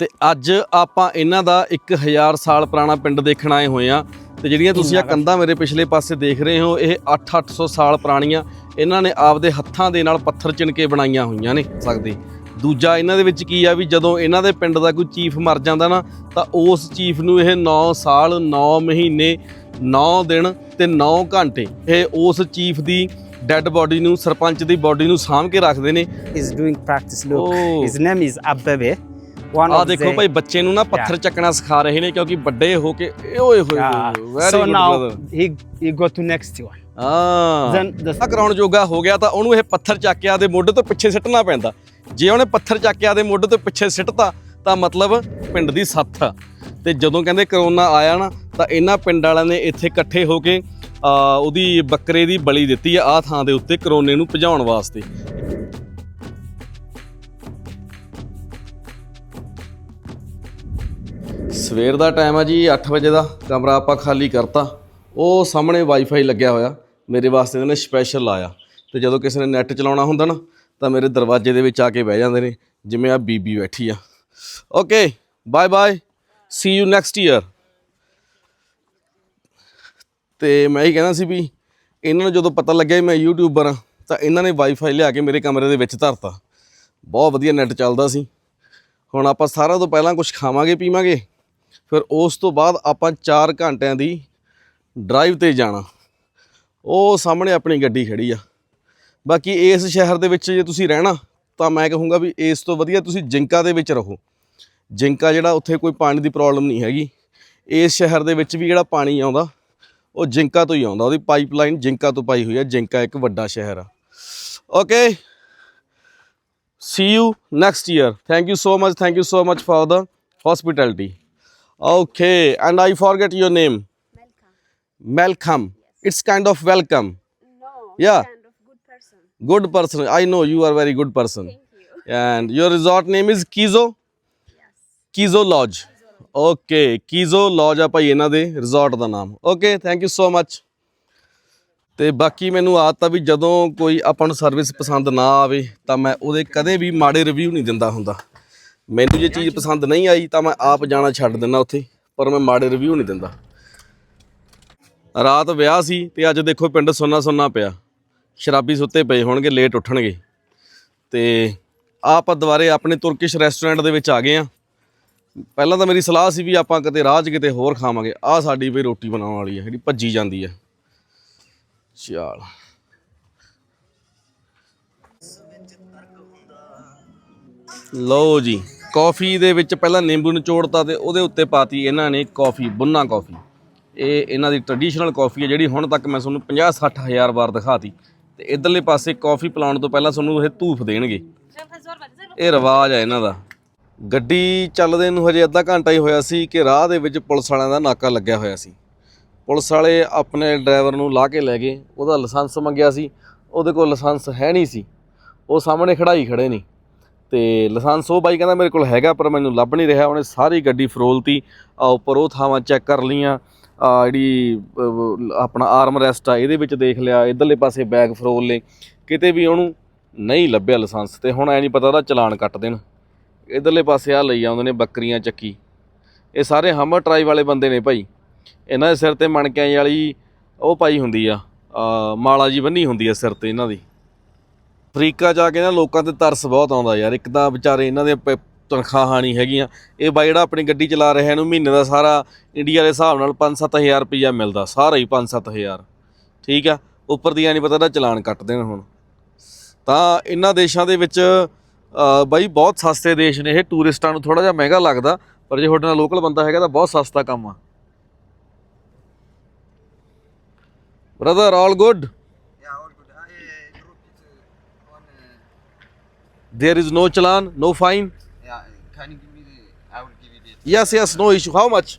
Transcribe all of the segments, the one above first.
ਤੇ ਅੱਜ ਆਪਾਂ ਇਹਨਾਂ ਦਾ 1000 ਸਾਲ ਪੁਰਾਣਾ ਪਿੰਡ ਦੇਖਣ ਆਏ ਹੋਏ ਆ ਤੇ ਜਿਹੜੀਆਂ ਤੁਸੀਂ ਆ ਕੰਧਾਂ ਮੇਰੇ ਪਿਛਲੇ ਪਾਸੇ ਦੇਖ ਰਹੇ ਹੋ ਇਹ 8-800 ਸਾਲ ਪੁਰਾਣੀਆਂ ਇਹਨਾਂ ਨੇ ਆਪਦੇ ਹੱਥਾਂ ਦੇ ਨਾਲ ਪੱਥਰ ਚਿਣ ਕੇ ਬਣਾਈਆਂ ਹੋਈਆਂ ਨੇ ਸਕਦੇ ਦੂਜਾ ਇਹਨਾਂ ਦੇ ਵਿੱਚ ਕੀ ਆ ਵੀ ਜਦੋਂ ਇਹਨਾਂ ਦੇ ਪਿੰਡ ਦਾ ਕੋਈ ਚੀਫ ਮਰ ਜਾਂਦਾ ਨਾ ਤਾਂ ਉਸ ਚੀਫ ਨੂੰ ਇਹ 9 ਸਾਲ 9 ਮਹੀਨੇ 9 ਦਿਨ ਤੇ 9 ਘੰਟੇ ਇਹ ਉਸ ਚੀਫ ਦੀ ਡੈੱਡ ਬਾਡੀ ਨੂੰ ਸਰਪੰਚ ਦੀ ਬਾਡੀ ਨੂੰ ਸਾਂਭ ਕੇ ਰੱਖਦੇ ਨੇ practice. Look, Oh. his name is Abebe. One ਆ ਦੇਖੋ ਭਾਈ ਬੱਚੇ ਨੂੰ ਨਾ ਪੱਥਰ. ਚੱਕਣਾ ਸਿਖਾ ਰਹੇ ਨੇ ਕਿਉਂਕਿ ਵੱਡੇ ਹੋ ਕੇ ਓਏ ਹੋਏ. Very good brother he he go to next one. ਹਾਂ the ਆ ਕਰਾਉਣ ਜੋਗਾ ਹੋ ਗਿਆ ਤਾਂ ਉਹਨੂੰ ਇਹ ਪੱਥਰ ਚੱਕ ਕੇ ਆਦੇ ਮੋਢੇ ਤੋਂ ਪਿੱਛੇ ਸਿੱਟਣਾ ਪੈਂਦਾ ਜੇ ਉਹਨੇ ਪੱਥਰ ਚੱਕ ਕੇ ਆਦੇ ਮੋਢੇ ਤੋਂ ਪਿੱਛੇ ਸਿੱਟਤਾ ਤਾਂ ਮਤਲਬ ਪਿੰਡ ਦੀ ਸੱਥ ਆ ਤੇ ਜਦੋਂ ਕਹਿੰਦੇ ਕਰੋਨਾ ਆਇਆ ਨਾ ਤਾਂ ਇਹਨਾਂ ਪਿੰਡ ਵਾਲਿਆਂ ਨੇ ਇੱਥੇ ਇਕੱਠੇ ਹੋ ਕੇ ਆ ਉਹਦੀ ਬੱਕਰੇ ਦੀ ਬਲੀ ਦਿੱਤੀ ਆ ਆਹ ਥਾਂ ਦੇ ਉੱਤੇ ਕਰੋਨੇ ਨੂੰ ਭਜਾਉਣ ਵਾਸਤੇ ਸਵੇਰ ਦਾ ਟਾਈਮ ਆ ਜੀ 8 ਵਜੇ ਦਾ, ਕਮਰਾ ਆਪਾਂ ਖਾਲੀ ਕਰਤਾ। ਉਹ ਸਾਹਮਣੇ ਵਾਈਫਾਈ ਲੱਗਿਆ ਹੋਇਆ, ਮੇਰੇ ਵਾਸਤੇ ਇਹਨੇ ਸਪੈਸ਼ਲ ਲਾਇਆ। ਤੇ ਜਦੋਂ ਕਿਸੇ ਨੇ ਨੈਟ ਚਲਾਉਣਾ ਹੁੰਦਾ ਨਾ, ਤਾਂ ਮੇਰੇ ਦਰਵਾਜ਼ੇ ਦੇ ਵਿੱਚ ਆ ਕੇ ਬਹਿ ਜਾਂਦੇ ਨੇ, ਜਿਵੇਂ ਆ ਬੀਬੀ ਬੈਠੀ ਆ। Okay bye bye see you next year ਤੇ ਮੈਂ ਇਹ ਕਹਿੰਦਾ ਸੀ ਵੀ ਇਹਨਾਂ ਨੂੰ ਜਦੋਂ ਪਤਾ ਲੱਗਿਆ ਮੈਂ ਯੂਟਿਊਬਰ ਹਾਂ ਤਾਂ ਇਹਨਾਂ ਨੇ ਵਾਈਫਾਈ ਲਿਆ ਕੇ ਮੇਰੇ ਕਮਰੇ ਦੇ ਵਿੱਚ ਧਰਤਾ। ਬਹੁਤ ਵਧੀਆ ਨੈਟ ਚੱਲਦਾ ਸੀ। ਹੁਣ ਆਪਾਂ ਸਾਰਾ ਤੋਂ ਪਹਿਲਾਂ ਕੁਝ ਖਾਵਾਂਗੇ, ਪੀਵਾਂਗੇ। ਫਿਰ ਉਸ ਤੋਂ ਬਾਅਦ ਆਪਾਂ 4 ਘੰਟਿਆਂ ਦੀ ਡਰਾਈਵ ਤੇ ਜਾਣਾ। ਉਹ ਸਾਹਮਣੇ ਆਪਣੀ ਗੱਡੀ ਖੜੀ ਆ। ਬਾਕੀ ਇਸ ਸ਼ਹਿਰ ਦੇ ਵਿੱਚ ਜੇ ਤੁਸੀਂ ਰਹਿਣਾ, ਤਾਂ ਮੈਂ ਕਹੂੰਗਾ ਵੀ ਇਸ ਤੋਂ ਵਧੀਆ ਤੁਸੀਂ ਜਿੰਕਾ ਦੇ ਵਿੱਚ ਰਹੋ। ਜਿੰਕਾ ਜਿਹੜਾ ਉੱਥੇ ਕੋਈ ਪਾਣੀ ਦੀ ਪ੍ਰੋਬਲਮ ਨਹੀਂ ਹੈਗੀ। ਇਸ ਸ਼ਹਿਰ ਦੇ ਵਿੱਚ ਵੀ ਜਿਹੜਾ ਪਾਣੀ ਆਉਂਦਾ, ਉਹ ਜਿੰਕਾ ਤੋਂ ਹੀ ਆਉਂਦਾ। ਉਹਦੀ ਪਾਈਪਲਾਈਨ ਜਿੰਕਾ ਤੋਂ ਪਾਈ ਹੋਈ ਹੈ ਜਿੰਕਾ ਇੱਕ ਵੱਡਾ ਸ਼ਹਿਰ ਆ। Okay see you next year thank you so much, thank you so much for the hospitality okay and i forget your name malcolm it's kind of welcome No. Yeah. Kind of good person. good person i know you are very good person Thank you. and your resort name is kizo Yes. kizo lodge okay kizo lodge ਆ ਭਾਈ ਇਹਨਾਂ ਦੇ resort ਦਾ ਨਾਮ okay thank you so much ਤੇ ਬਾਕੀ ਮੈਨੂੰ ਆਦਤ ਆ ਵੀ ਜਦੋਂ ਕੋਈ ਆਪਾਂ ਨੂੰ ਸਰਵਿਸ ਪਸੰਦ ਨਾ ਆਵੇ ਤਾਂ ਮੈਂ ਉਹਦੇ ਕਦੇ ਵੀ ਮਾੜੇ ਰਿਵਿਊ ਨਹੀਂ ਦਿੰਦਾ ਹੁੰਦਾ ਮੈਨੂੰ ਜੇ ਚੀਜ਼ ਪਸੰਦ ਨਹੀਂ ਆਈ ਤਾਂ ਮੈਂ ਆਪ ਜਾਣਾ ਛੱਡ ਦਿੰਦਾ ਉੱਥੇ ਪਰ ਮੈਂ ਮਾੜੇ ਰਿਵਿਊ ਨਹੀਂ ਦਿੰਦਾ। ਰਾਤ ਵਿਆਹ ਸੀ ਤੇ ਅੱਜ ਦੇਖੋ ਪਿੰਡ ਸੁੰਨਾ ਸੁੰਨਾ ਪਿਆ। ਸ਼ਰਾਬੀ ਸੁੱਤੇ ਪਏ ਹੋਣਗੇ ਲੇਟ ਉੱਠਣਗੇ। ਤੇ ਆਪਾਂ ਦੁਬਾਰੇ ਆਪਣੇ ਤੁਰਕਿਸ਼ ਰੈਸਟੋਰੈਂਟ ਦੇ ਵਿੱਚ ਆ ਗਏ ਆ ਪਹਿਲਾਂ ਤਾਂ ਮੇਰੀ ਸਲਾਹ ਸੀ ਵੀ ਆਪਾਂ ਕਿਤੇ ਰਾਹ 'ਚ ਕਿਤੇ ਹੋਰ ਖਾਵਾਂਗੇ। ਆਹ ਸਾਡੀ ਵੀ ਰੋਟੀ ਬਣਾਉਣ ਵਾਲੀ ਹੈ ਜਿਹੜੀ ਭੱਜੀ ਜਾਂਦੀ ਹੈ। ਚੱਲ ਲਓ ਜੀ। ਕਾਫੀ ਦੇ ਵਿੱਚ ਪਹਿਲਾਂ ਨਿੰਬੂ ਨਿਚੋੜਤਾ ਤੇ ਉਹਦੇ ਉੱਤੇ ਪਾਤੀ ਇਹਨਾਂ ਨੇ ਕਾਫੀ, ਬੁੰਨਾ ਕਾਫੀ। ਇਹ ਇਹਨਾਂ ਦੀ ਟ੍ਰੈਡੀਸ਼ਨਲ ਕਾਫੀ ਹੈ ਜਿਹੜੀ ਹੁਣ ਤੱਕ ਮੈਂ ਤੁਹਾਨੂੰ 50 60 ਹਜ਼ਾਰ ਵਾਰ ਦਿਖਾਤੀ। ਤੇ ਇਧਰਲੇ ਪਾਸੇ ਕਾਫੀ ਪਿਲਾਉਣ ਤੋਂ ਪਹਿਲਾਂ ਤੁਹਾਨੂੰ ਇਹ ਧੂਫ ਦੇਣਗੇ। ਇਹ ਰਿਵਾਜ ਹੈ ਇਹਨਾਂ ਦਾ। ਗੱਡੀ ਚੱਲਦੇ ਨੂੰ ਹਜੇ ਅੱਧਾ ਘੰਟਾ ਹੀ ਹੋਇਆ ਸੀ ਕਿ ਰਾਹ ਦੇ ਵਿੱਚ ਪੁਲਿਸ ਵਾਲਿਆਂ ਦਾ ਨਾਕਾ ਲੱਗਿਆ ਹੋਇਆ ਸੀ। ਪੁਲਿਸ ਵਾਲੇ ਆਪਣੇ ਡਰਾਈਵਰ ਨੂੰ ਲਾ ਕੇ ਲੈ ਗਏ। ਉਹਦਾ ਲਾਇਸੈਂਸ ਮੰਗਿਆ ਸੀ। ਉਹਦੇ ਕੋਲ ਲਾਇਸੈਂਸ ਹੈ ਨਹੀਂ ਸੀ। ਉਹ ਸਾਹਮਣੇ ਖੜਾਈ ਖੜੇ ਨਹੀਂ ਤੇ ਲਾਇਸੈਂਸ ਉਹ ਬਾਈ ਕਹਿੰਦਾ ਮੇਰੇ ਕੋਲ ਹੈਗਾ ਪਰ ਮੈਨੂੰ ਲੱਭ ਨਹੀਂ ਰਿਹਾ। ਉਹਨੇ ਸਾਰੀ ਗੱਡੀ ਫਰੋਲਤੀ। ਆ ਉੱਪਰ ਉਹ ਥਾਵਾਂ ਚੈੱਕ ਕਰ ਲੀਆਂ ਆ ਜਿਹੜੀ ਆਪਣਾ ਆਰਮ ਰੈਸਟ ਆ ਇਹਦੇ ਵਿੱਚ ਦੇਖ ਲਿਆ। ਇਧਰਲੇ ਪਾਸੇ ਬੈਗ ਫਰੋਲ ਲਏ। ਕਿਤੇ ਵੀ ਉਹਨੂੰ ਨਹੀਂ ਲੱਭਿਆ ਲਾਇਸੈਂਸ। ਤੇ ਹੁਣ ਐ ਨਹੀਂ ਪਤਾ ਉਹਦਾ ਚਲਾਨ ਕੱਟ ਦੇਣ। ਇਧਰਲੇ ਪਾਸੇ ਆ ਲਈ ਆਉਂਦੇ ਨੇ ਬੱਕਰੀਆਂ ਚੱਕੀ। ਇਹ ਸਾਰੇ ਹਮਰ ਟਰਾਈ ਵਾਲੇ ਬੰਦੇ ਨੇ ਭਾਈ। ਇਹਨਾਂ ਦੇ ਸਿਰ ਤੇ ਮਣਕਿਆਂ ਵਾਲੀ ਉਹ ਪਾਈ ਹੁੰਦੀ ਆ, ਮਾਲਾ ਜੀ ਬੰਨੀ ਹੁੰਦੀ ਆ ਸਿਰ ਤੇ ਇਹਨਾਂ ਦੀ। ਅਫਰੀਕਾ ਜਾ ਕੇ ਨਾ ਲੋਕਾਂ ਤੇ ਤਰਸ ਬਹੁਤ ਆਉਂਦਾ ਯਾਰ, ਇੱਕ ਤਾਂ ਵਿਚਾਰੇ ਇਹਨਾਂ ਦੇ ਪ- ਤਨਖਾਹਾਂ ਨਹੀਂ ਹੈਗੀਆਂ। ਇਹ ਬਾਈ ਜਿਹੜਾ ਆਪਣੀ ਗੱਡੀ ਚਲਾ ਰਿਹਾ ਇਹਨੂੰ ਮਹੀਨੇ ਦਾ ਸਾਰਾ ਇੰਡੀਆ ਦੇ ਹਿਸਾਬ ਨਾਲ 5-7000 ਰੁਪਈਆ ਮਿਲਦਾ, ਸਾਰਾ ਹੀ 5-7000 ਠੀਕ ਆ? ਉੱਪਰ ਦੀਆਂ ਨਹੀਂ ਪਤਾ ਦਾ ਚਲਾਨ ਕੱਟ ਦੇਣ ਹੁਣ। ਤਾਂ ਇਹਨਾਂ ਦੇਸ਼ਾਂ ਦੇ ਵਿੱਚ ਬਾਈ ਬਹੁਤ ਸਸਤੇ ਦੇਸ਼ ਨੇ। ਇਹ ਟੂਰਿਸਟਾਂ ਨੂੰ ਥੋੜਾ ਜਿਹਾ ਮਹਿੰਗਾ ਲੱਗਦਾ, ਪਰ ਜੇ ਤੁਹਾਡੇ ਨਾਲ ਲੋਕਲ ਬੰਦਾ ਹੈਗਾ ਤਾਂ ਬਹੁਤ ਸਸਤਾ ਕੰਮ ਆ। Brother all good Yeah, all good. I uh, dropped it uh, on. There is no challan, no fine. Yeah, can you give me the? I will give you the. Yes, yes, no issue. How much?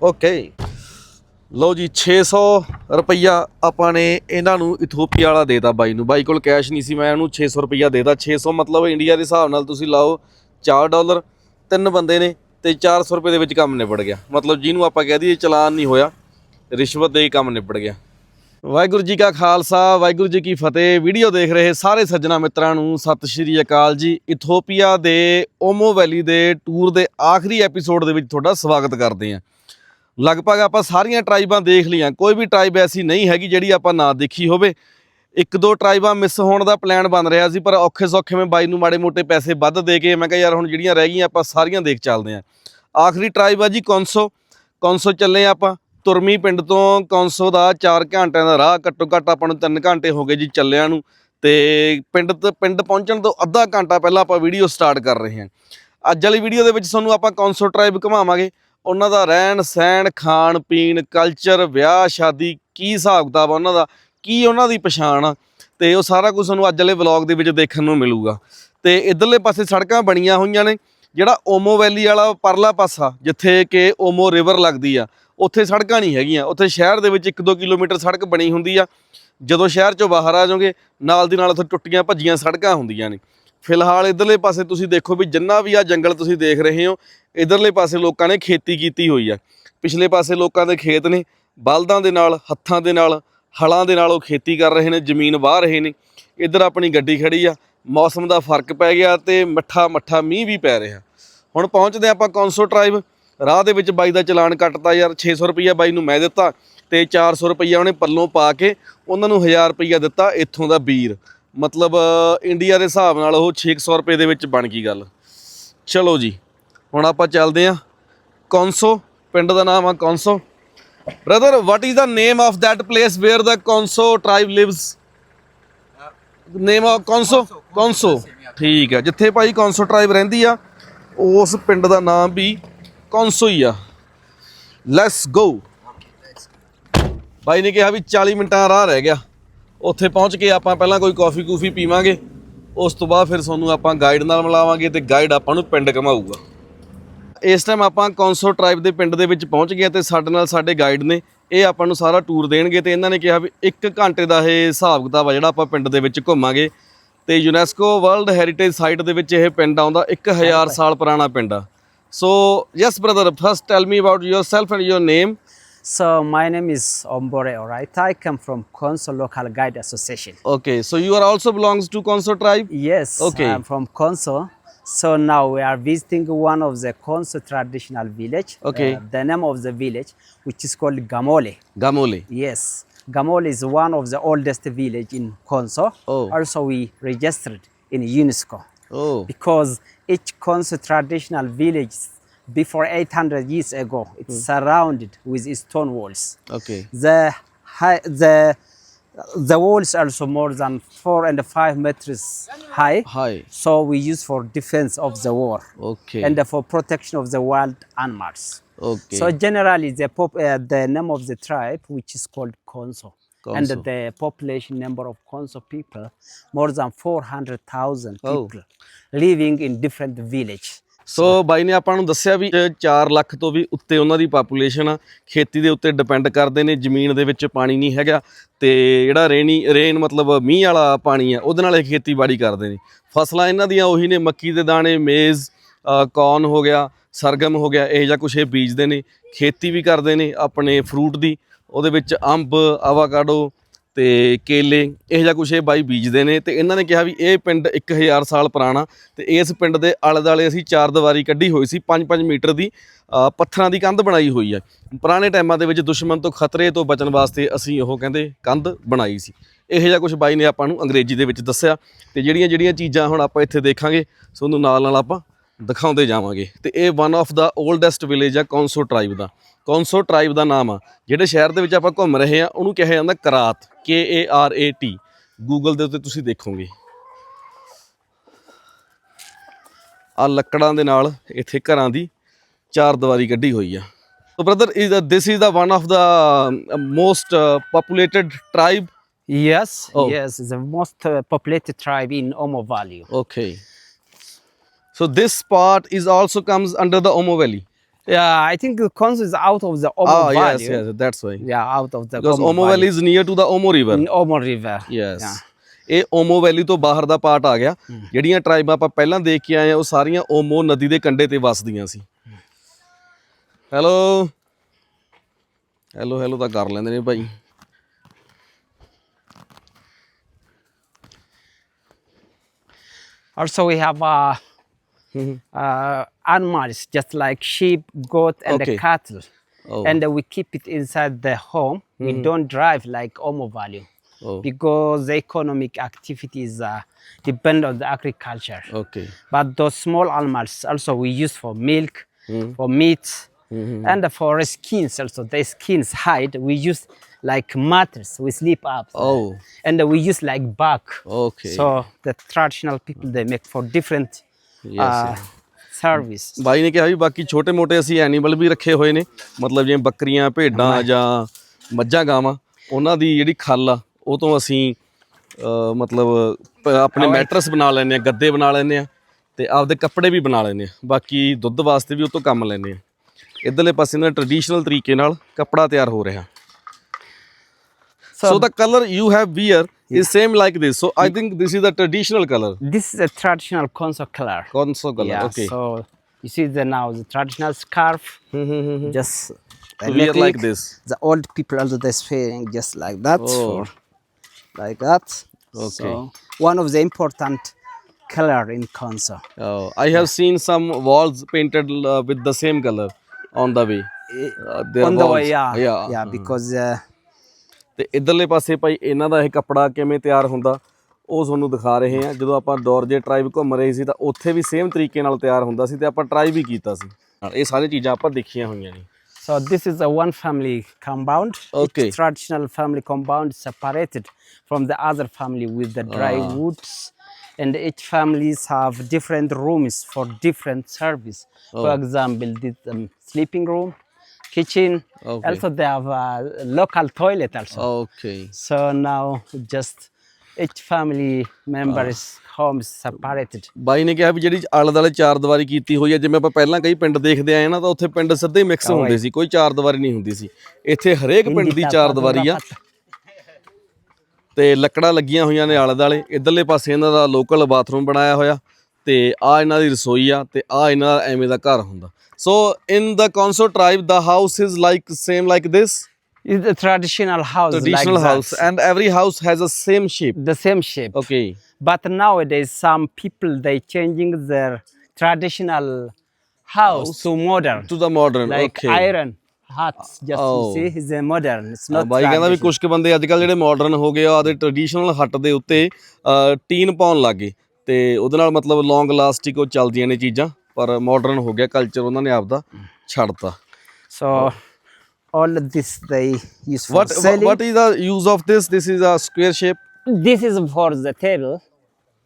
Uh, okay. ਲਓ ਜੀ 600 ਰੁਪਈਆ ਆਪਾਂ ਨੇ ਇਹਨਾਂ ਨੂੰ Ethiopia ਵਾਲਾ ਦੇਤਾ ਬਾਈ ਨੂੰ ਬਾਈ ਕੋਲ ਕੈਸ਼ ਨਹੀਂ ਸੀ ਮੈਂ ਉਹਨੂੰ 600 ਰੁਪਈਆ ਦੇਤਾ 600 ਮਤਲਬ ਇੰਡੀਆ ਦੇ ਹਿਸਾਬ ਨਾਲ ਤੁਸੀਂ ਲਾਓ 4 ਡਾਲਰ ਤਿੰਨ ਬੰਦੇ ਨੇ ਤੇ 400 ਰੁਪਏ ਦੇ ਵਿੱਚ ਕੰਮ ਨਿਬੜ ਗਿਆ ਮਤਲਬ ਜਿਹਨੂੰ ਆਪਾਂ ਕਹਿ ਦਈਏ ਚਲਾਨ ਨਹੀਂ ਹੋਇਆ ਰਿਸ਼ਵਤ ਦੇ ਕੰਮ ਨਿਬੜ ਗਿਆ ਵਾਹਿਗੁਰੂ ਜੀ ਕਾ ਖਾਲਸਾ, ਵਾਹਿਗੁਰੂ ਜੀ ਕੀ ਫਤਿਹ। ਵੀਡੀਓ ਦੇਖ ਰਹੇ ਸਾਰੇ ਸੱਜਣਾ ਮਿੱਤਰਾਂ ਨੂੰ ਸਤਿ ਸ਼੍ਰੀ ਅਕਾਲ ਜੀ। ਇਥੋਪੀਆ ਦੇ ਓਮੋ ਵੈਲੀ ਦੇ ਟੂਰ ਦੇ ਆਖਰੀ ਐਪੀਸੋਡ ਦੇ ਵਿੱਚ ਤੁਹਾਡਾ ਸਵਾਗਤ ਕਰਦੇ ਹਾਂ। ਲਗਭਗ ਆਪਾਂ ਸਾਰੀਆਂ ਟਰਾਈਬਾਂ ਦੇਖ ਲਈਆਂ। ਕੋਈ ਵੀ ਟਰਾਈਬ ਐਸੀ ਨਹੀਂ ਹੈਗੀ ਜਿਹੜੀ ਆਪਾਂ ਨਾ ਦੇਖੀ ਹੋਵੇ। ਇੱਕ ਦੋ ਟਰਾਈਬਾਂ ਮਿਸ ਹੋਣ ਦਾ ਪਲਾਨ ਬਣ ਰਿਹਾ ਸੀ, ਪਰ ਔਖੇ ਸੌਖੇ ਮੈਂ ਬਾਈ ਨੂੰ ਮਾੜੇ ਮੋਟੇ ਪੈਸੇ ਵੱਧ ਦੇ ਕੇ ਮੈਂ ਕਿਹਾ, ਯਾਰ ਹੁਣ ਜਿਹੜੀਆਂ ਰਹਿ ਗਈਆਂ, ਆਪਾਂ ਸਾਰੀਆਂ ਦੇਖ ਚੱਲਦੇ ਹਾਂ। ਆਖਰੀ ਟਰਾਈਬ ਆ ਜੀ ਕੌਂਸੋ। ਕੌਂਸੋ ਚੱਲੇ ਹਾਂ ਆਪਾਂ। ਤੁਰਮੀ ਪਿੰਡ ਤੋਂ ਕੌਂਸੋ ਦਾ 4 ਘੰਟਿਆਂ ਦਾ ਰਾਹ, ਘੱਟੋ ਘੱਟ ਆਪਾਂ ਨੂੰ 3 ਘੰਟੇ ਹੋ ਗਏ ਜੀ ਚੱਲਿਆਂ ਨੂੰ। ਤੇ ਪਿੰਡ ਤੇ, ਪਿੰਡ ਪਹੁੰਚਣ ਤੋਂ ਅੱਧਾ ਘੰਟਾ ਪਹਿਲਾਂ ਆਪਾਂ ਵੀਡੀਓ ਸਟਾਰਟ ਕਰ ਰਹੇ ਹਾਂ। ਅੱਜ ਵਾਲੀ ਵੀਡੀਓ ਦੇ ਵਿੱਚ ਤੁਹਾਨੂੰ ਆਪਾਂ ਕੌਂਸੋ ਟਰਾਈਬ ਘੁਮਾਵਾਂਗੇ। ਉਹਨਾਂ ਦਾ ਰਹਿਣ, ਸਹਿਣ, ਖਾਣ, ਪੀਣ ਕਲਚਰ ਵਿਆਹ, ਸ਼ਾਦੀ ਕੀ ਹਿਸਾਬ ਕਿਤਾਬ ਆ ਉਹਨਾਂ ਦਾ, ਕੀ ਉਹਨਾਂ ਦੀ ਪਛਾਣ ਆ। ਤੇ ਉਹ ਸਾਰਾ ਕੁਝ ਤੁਹਾਨੂੰ ਅੱਜ ਵਾਲੇ ਵਲੌਗ ਦੇ ਵਿੱਚ ਦੇਖਣ ਨੂੰ ਮਿਲੂਗਾ। ਤੇ ਇਧਰਲੇ ਪਾਸੇ ਸੜਕਾਂ ਬਣੀਆਂ ਹੋਈਆਂ ਨੇ, ਜਿਹੜਾ ਓਮੋ ਵੈਲੀ ਵਾਲਾ ਪਰਲਾ ਪਾਸਾ, ਜਿੱਥੇ ਕਿ ਓਮੋ ਰਿਵਰ ਲੱਗਦੀ ਆ। ਉੱਥੇ ਸੜਕਾਂ ਨਹੀਂ ਹੈਗੀਆਂ। ਉੱਥੇ ਸ਼ਹਿਰ ਦੇ ਵਿੱਚ 1-2 ਕਿਲੋਮੀਟਰ ਸੜਕ ਬਣੀ ਹੁੰਦੀ ਆ। ਜਦੋਂ ਸ਼ਹਿਰ ਚੋਂ ਬਾਹਰ ਆ ਜਾਓਗੇ, ਨਾਲ ਦੀ ਨਾਲ ਉੱਥੇ ਟੁੱਟੀਆਂ ਭੱਜੀਆਂ ਸੜਕਾਂ ਹੁੰਦੀਆਂ ਨੇ। ਫਿਲਹਾਲ ਇਧਰਲੇ ਪਾਸੇ ਤੁਸੀਂ ਦੇਖੋ ਵੀ ਜਿੰਨਾ ਵੀ ਆ ਜੰਗਲ ਤੁਸੀਂ ਦੇਖ ਰਹੇ ਹੋ, ਇਧਰਲੇ ਪਾਸੇ ਲੋਕਾਂ ਨੇ ਖੇਤੀ ਕੀਤੀ ਹੋਈ ਆ। ਪਿਛਲੇ ਪਾਸੇ ਲੋਕਾਂ ਦੇ ਖੇਤ ਨੇ, ਬਲਦਾਂ ਦੇ ਨਾਲ, ਹੱਥਾਂ ਦੇ ਨਾਲ, ਹਲਾਂ ਦੇ ਨਾਲ ਉਹ ਖੇਤੀ ਕਰ ਰਹੇ ਨੇ, ਜ਼ਮੀਨ ਵਾਹ ਰਹੇ ਨੇ। ਇੱਧਰ ਆਪਣੀ ਗੱਡੀ ਖੜੀ ਆ, ਮੌਸਮ ਦਾ ਫ਼ਰਕ ਪੈ ਗਿਆ ਤੇ ਮੱਠਾ ਮੱਠਾ ਮੀਂਹ ਵੀ ਪੈ ਰਿਹਾ। ਹੁਣ ਪਹੁੰਚਦੇ ਆਪਾਂ ਕੌਂਸੋ ਟਰਾਈਬ ਰਾਹ ਦੇ ਵਿੱਚ ਬਾਈ ਦਾ ਚਲਾਨ ਕੱਟਤਾ ਯਾਰ 600 ਰੁਪਈਆ ਬਾਈ ਨੂੰ ਮੈਂ ਦਿੱਤਾ ਤੇ 400 ਰੁਪਈਆ ਉਹਨੇ ਪੱਲੋਂ ਪਾ ਕੇ ਉਹਨਾਂ ਨੂੰ 1000 ਰੁਪਈਆ ਦਿੱਤਾ ਇੱਥੋਂ ਦਾ ਵੀਰ ਮਤਲਬ ਇੰਡੀਆ ਦੇ ਹਿਸਾਬ ਨਾਲ ਉਹ 600 ਰੁਪਏ ਦੇ ਵਿੱਚ ਬਣ ਗਈ ਗੱਲ। ਚਲੋ ਜੀ, ਹੁਣ ਆਪਾਂ ਚੱਲਦੇ ਆ ਕੌਂਸੋ, ਪਿੰਡ ਦਾ ਨਾਮ ਆ Konso. Brother what is the name of that place where the Konso tribe lives name of Konso? Konso. ਠੀਕ ਆ, ਜਿੱਥੇ ਭਾਈ ਕੌਂਸੋ ਟਰਾਈਬ ਰਹਿੰਦੀ ਆ, ਉਸ ਪਿੰਡ ਦਾ ਨਾਮ ਵੀ ਕੌਂਸੋ ਹੀ ਆ? ਲੈਟਸ ਗੋ ਬਾਈ ਨੇ ਕਿਹਾ ਵੀ 40 ਮਿੰਟਾਂ ਦਾ ਰਾਹ ਰਹਿ ਗਿਆ। ਉੱਥੇ ਪਹੁੰਚ ਕੇ ਆਪਾਂ ਪਹਿਲਾਂ ਕੋਈ ਕਾਫੀ ਕੂਫੀ ਪੀਵਾਂਗੇ। ਉਸ ਤੋਂ ਬਾਅਦ ਫਿਰ ਤੁਹਾਨੂੰ ਆਪਾਂ ਗਾਈਡ ਨਾਲ ਮਿਲਾਵਾਂਗੇ ਤੇ ਗਾਈਡ ਆਪਾਂ ਨੂੰ ਪਿੰਡ ਘਮਾਊਗਾ। ਇਸ ਟਾਈਮ ਆਪਾਂ ਕੌਂਸੋ ਟਰਾਈਬ ਦੇ ਪਿੰਡ ਦੇ ਵਿੱਚ ਪਹੁੰਚ ਗਏ ਤੇ ਸਾਡੇ ਨਾਲ ਸਾਡੇ ਗਾਈਡ ਨੇ ਇਹ ਆਪਾਂ ਨੂੰ ਸਾਰਾ ਟੂਰ ਦੇਣਗੇ ਤੇ ਇਹਨਾਂ ਨੇ ਕਿਹਾ ਵੀ 1 ਘੰਟੇ ਦਾ ਇਹ ਹਿਸਾਬ ਕਿਤਾਬ ਆ ਜਿਹੜਾ ਆਪਾਂ ਪਿੰਡ ਦੇ ਵਿੱਚ ਘੁੰਮਾਂਗੇ। ਤੇ ਯੂਨੈਸਕੋ ਵਰਲਡ ਹੈਰੀਟੇਜ ਸਾਈਟ ਦੇ ਵਿੱਚ ਇਹ ਪਿੰਡ ਆਉਂਦਾ 1000 ਸਾਲ ਪੁਰਾਣਾ ਪਿੰਡ ਆ। So, yes, brother, first tell me about yourself and your name. So, my name is Ombore Oraita. I come from Conso Local Guide Association. Okay, so you are also belongs to Conso tribe? Yes, Okay. I'm from Conso. So now we are visiting one of the Conso traditional village. Uh, okay. Uh, the name of the village, which is called Gamole. Gamole. Yes, Gamole is one of the oldest village in Conso. Oh. Also, we registered in UNESCO Oh. because each Konso traditional village before 800 years ago, it's surrounded with stone walls. okay The high, the the walls are also more than four and five meters high. High. So we use for defense of the war okay and for protection of the wild animals. okay So generally, the pop, uh, the name of the tribe, which is called Konso, Konso. and the population number of Konso people, more than 400,000 Oh. People living in different village. ਸੋ ਬਾਈ ਨੇ ਆਪਾਂ ਨੂੰ ਦੱਸਿਆ ਵੀ 4 ਲੱਖ ਤੋਂ ਵੀ ਉੱਤੇ ਉਹਨਾਂ ਦੀ population ਆ। ਖੇਤੀ ਦੇ ਉੱਤੇ ਡਿਪੈਂਡ ਕਰਦੇ ਨੇ, ਜ਼ਮੀਨ ਦੇ ਵਿੱਚ ਪਾਣੀ ਨਹੀਂ ਹੈਗਾ। ਤੇ ਜਿਹੜਾ ਰੇਨੀ ਰੇਨ ਮਤਲਬ ਮੀਂਹ ਵਾਲਾ ਪਾਣੀ ਆ, ਉਹਦੇ ਨਾਲ ਇਹ ਖੇਤੀਬਾੜੀ ਕਰਦੇ ਨੇ। ਫਸਲਾਂ ਇਹਨਾਂ ਦੀਆਂ ਉਹੀ ਨੇ, ਮੱਕੀ ਦੇ ਦਾਣੇ, ਮੇਜ਼ ਕੌਰਨ ਹੋ ਗਿਆ, ਸਰਗਮ ਹੋ ਗਿਆ, ਇਹ ਜਿਹਾ ਕੁਝ ਇਹ ਬੀਜਦੇ ਨੇ। ਖੇਤੀ ਵੀ ਕਰਦੇ ਨੇ ਆਪਣੇ ਫਰੂਟ ਦੀ, ਉਹਦੇ ਵਿੱਚ ਅੰਬ ਆਵਾਕਾਡੋ ਤੇ ਕੇਲੇ, ਇਹ ਜਿਹਾ ਕੁਛ ਇਹ ਬਾਈ ਬੀਜਦੇ ਨੇ ਤੇ ਇਹਨਾਂ ਨੇ ਕਿਹਾ ਵੀ ਇਹ ਪਿੰਡ 1000 ਸਾਲ ਪੁਰਾਣਾ ਤੇ ਇਸ ਪਿੰਡ ਦੇ ਆਲੇ ਦਾਲੇ ਅਸੀਂ ਚਾਰ ਦੀਵਾਰੀ ਕੱਢੀ ਹੋਈ ਸੀ 5-5 ਮੀਟਰ ਦੀ ਪੱਥਰਾਂ ਦੀ ਕੰਧ ਬਣਾਈ ਹੋਈ ਹੈ ਪੁਰਾਣੇ ਟਾਈਮਾਂ ਦੇ ਵਿੱਚ ਦੁਸ਼ਮਣ ਤੋਂ ਖਤਰੇ ਤੋਂ ਬਚਣ ਵਾਸਤੇ ਅਸੀਂ ਉਹ ਕਹਿੰਦੇ ਕੰਧ ਬਣਾਈ ਸੀ। ਇਹ ਜਿਹਾ ਕੁਝ ਬਾਈ ਨੇ ਆਪਾਂ ਨੂੰ ਅੰਗਰੇਜ਼ੀ ਦੇ ਵਿੱਚ ਦੱਸਿਆ ਤੇ ਜਿਹੜੀਆਂ ਜਿਹੜੀਆਂ ਚੀਜ਼ਾਂ ਹੁਣ ਆਪਾਂ ਇੱਥੇ ਦੇਖਾਂਗੇ, ਸੋ ਉਹਨੂੰ ਨਾਲ ਨਾਲ ਆਪਾਂ ਦਿਖਾਉਂਦੇ ਜਾਵਾਂਗੇ। ਤੇ ਇਹ one of the oldest village ਆ ਕੌਂਸੋ ਟਰਾਈਬ ਦਾ। ਕੌਂਸੋ ਟਰਾਈਬ ਦਾ ਨਾਮ ਆ। ਜਿਹੜੇ ਸ਼ਹਿਰ ਦੇ ਵਿੱਚ ਆਪਾਂ ਘੁੰਮ ਰਹੇ ਆ, ਉਹਨੂੰ ਕਿਹਾ ਜਾਂਦਾ Karat. K A R A T Google ਦੇ ਉੱਤੇ ਤੁਸੀਂ ਦੇਖੋਗੇ ਆ ਲੱਕੜਾਂ ਦੇ ਨਾਲ ਇੱਥੇ ਘਰਾਂ ਦੀ ਚਾਰ ਦੀਵਾਰੀ ਕੱਢੀ ਹੋਈ ਆ so brother is this is the one of the most populated tribe Yes, Oh. yes, the most uh, populated tribe in Omo Valley. Okay. So this part is also comes under the Omo Valley. Yeah, I think Khons is out of the Omo oh, Valley. Yes, yes, that's why. Yeah, out of the Because Omo, Omo Valley is near to the Omo River. Omo River. Yes. Yeah. ਇਹ ਓਮੋ ਵੈਲੀ ਤੋਂ ਬਾਹਰ ਦਾ part ਆ ਗਿਆ ਜਿਹੜੀਆਂ ਟ੍ਰਾਈਬਾਂ ਆਪਾਂ ਪਹਿਲਾਂ ਦੇਖ ਕੇ ਆਏ ਆ ਉਹ ਸਾਰੀਆਂ ਓਮੋ ਨਦੀ ਦੇ ਕੰਢੇ ਤੇ ਵਸਦੀਆਂ ਸੀ ਹੈਲੋ ਹੈਲੋ ਹੈਲੋ ਤਾਂ ਕਰ ਲੈਂਦੇ ਨੇ ਭਾਈ Also we have a uh, animals just like sheep, goat, and the cattle. Oh. And we keep it inside the home. We don't drive like Omo Valley Oh. because the economic activities uh, depend on the agriculture. Okay. But those small animals also we use for milk, Mm. for meat, and for skins also. The skins hide we use like mattress. We sleep up. Oh. And we use like bag. Okay. So the traditional people they make for different Yes, uh, yes. Service. ਬਾਈ ਨੇ ਕਿਹਾ ਵੀ ਬਾਕੀ ਛੋਟੇ ਮੋਟੇ ਅਸੀਂ animal ਵੀ ਰੱਖੇ ਹੋਏ ਨੇ ਮਤਲਬ ਜਿਵੇਂ ਬੱਕਰੀਆਂ ਭੇਡਾਂ ਜਾਂ ਮੱਝਾਂ ਗਾਵਾਂ ਉਹਨਾਂ ਦੀ ਜਿਹੜੀ ਖੱਲ ਆ ਉਹ ਤੋਂ ਅਸੀਂ ਮਤਲਬ ਆਪਣੇ ਮੈਟਰਸ ਬਣਾ ਲੈਂਦੇ ਆ ਗੱਦੇ ਬਣਾ ਲੈਂਦੇ ਆ ਤੇ ਆਪਦੇ ਕੱਪੜੇ ਵੀ ਬਣਾ ਲੈਂਦੇ ਆ ਬਾਕੀ ਦੁੱਧ ਵਾਸਤੇ ਵੀ ਉਹ ਤੋਂ ਕੰਮ ਲੈਂਦੇ ਆ ਇਧਰਲੇ ਪਾਸੇ ਨਾਲ ਟ੍ਰੈਡੀਸ਼ਨਲ ਤਰੀਕੇ ਨਾਲ ਕੱਪੜਾ ਤਿਆਰ ਹੋ ਰਿਹਾ। So the colour you have wear is same like this so i think this is the traditional color This is a traditional Konso color. conso color Yeah. okay So you see the now the traditional scarf. Just wear like this. The old people also they're wearing just like that. Oh. Like that. Okay. So one of the important color in Konso. Oh, I have seen some walls painted uh, with the same color on the way. Uh, their on the way, yeah, yeah. yeah, because uh, ਤੇ ਇਧਰਲੇ ਪਾਸੇ ਭਾਈ ਇਹਨਾਂ ਦਾ ਇਹ ਕੱਪੜਾ ਕਿਵੇਂ ਤਿਆਰ ਹੁੰਦਾ ਉਹ ਤੁਹਾਨੂੰ ਦਿਖਾ ਰਹੇ ਹਾਂ ਜਦੋਂ ਆਪਾਂ ਡੋਰਜੇ ਟਰਾਈਬ ਘੁੰਮ ਰਹੇ ਸੀ ਤਾਂ ਉੱਥੇ ਵੀ ਸੇਮ ਤਰੀਕੇ ਨਾਲ ਤਿਆਰ ਹੁੰਦਾ ਸੀ ਤੇ ਆਪਾਂ ਟਰਾਈ ਵੀ ਕੀਤਾ ਸੀ ਇਹ ਸਾਰੀਆਂ ਚੀਜ਼ਾਂ ਆਪਾਂ ਦੇਖੀਆਂ ਹੋਈਆਂ ਨੇ so this is a one family compound. Okay. Each traditional family compound separated from the other family with the dry Ah. woods. And each families have different rooms for different service. For Oh. example, this um, sleeping room, kitchen. Okay. Also, they have a local toilet also. Okay So now just each family member's Ah. home is separated. ਬਾਈ ਨੇ ਕਿਹਾ ਵੀ ਜਿਹੜੀ ਆਲੇ ਦੁਆਲੇ ਚਾਰ ਦੀਵਾਰੀ ਕੀਤੀ ਹੋਈ ਹੈ ਜਿਵੇਂ ਆਪਾਂ ਪਹਿਲਾਂ ਕਈ ਪਿੰਡ ਦੇਖਦੇ ਆਏ ਨਾ ਤਾਂ ਉੱਥੇ ਪਿੰਡ ਸਿੱਧੇ ਮਿਕਸ ਹੁੰਦੇ ਸੀ ਕੋਈ ਚਾਰ ਦੀਵਾਰੀ ਨਹੀਂ ਹੁੰਦੀ ਸੀ ਇੱਥੇ ਹਰੇਕ ਪਿੰਡ ਦੀ ਚਾਰ ਦੀਵਾਰੀ ਆ ਤੇ ਲੱਕੜਾਂ ਲੱਗੀਆਂ ਹੋਈਆਂ ਨੇ ਆਲੇ ਦਾਲੇ ਇਧਰਲੇ ਪਾਸੇ ਇਹਨਾਂ ਦਾ ਲੋਕਲ ਬਾਥਰੂਮ ਬਣਾਇਆ ਹੋਇਆ ਤੇ ਆ ਇਹਨਾਂ ਦੀ ਰਸੋਈ ਆ ਤੇ ਆ ਇਹਨਾਂ ਦਾ ਐਵੇਂ ਦਾ ਘਰ ਹੁੰਦਾ so in the Konso tribe the house is like same like this It's a traditional house. traditional like that. house and every house has a same shape The same shape. okay But nowadays, some people they changing their traditional house to modern, to the modern like okay iron huts. Just Oh. you see, it's a modern. It's ਹਾਂ, not. ਬਾਈ ਕਹਿੰਦਾ ਵੀ. ਕੁਝ ਕੁ ਬੰਦੇ ਅੱਜ ਕੱਲ ਜਿਹੜੇ modern ਹੋ ਗਏ ਆ ਉਹਦੇ ਟ੍ਰੈਡੀਸ਼ਨਲ ਹੱਟ ਦੇ ਉੱਤੇ ਟੀਨ ਪਾਉਣ ਲੱਗੇ ਤੇ ਉਹਦੇ ਨਾਲ ਮਤਲਬ ਲੌਂਗ ਲਾਸਟਿਕ ਉਹ ਚੱਲਦੀਆਂ ਨੇ ਚੀਜ਼ਾਂ ਪਰ ਮਾਡਰਨ ਹੋ ਗਿਆ ਕਲਚਰ ਉਹਨਾਂ ਨੇ ਆਪਦਾ ਛੱਡਤਾ So, all this they use for what selling. what is the use of this this is a square shape This is for the table.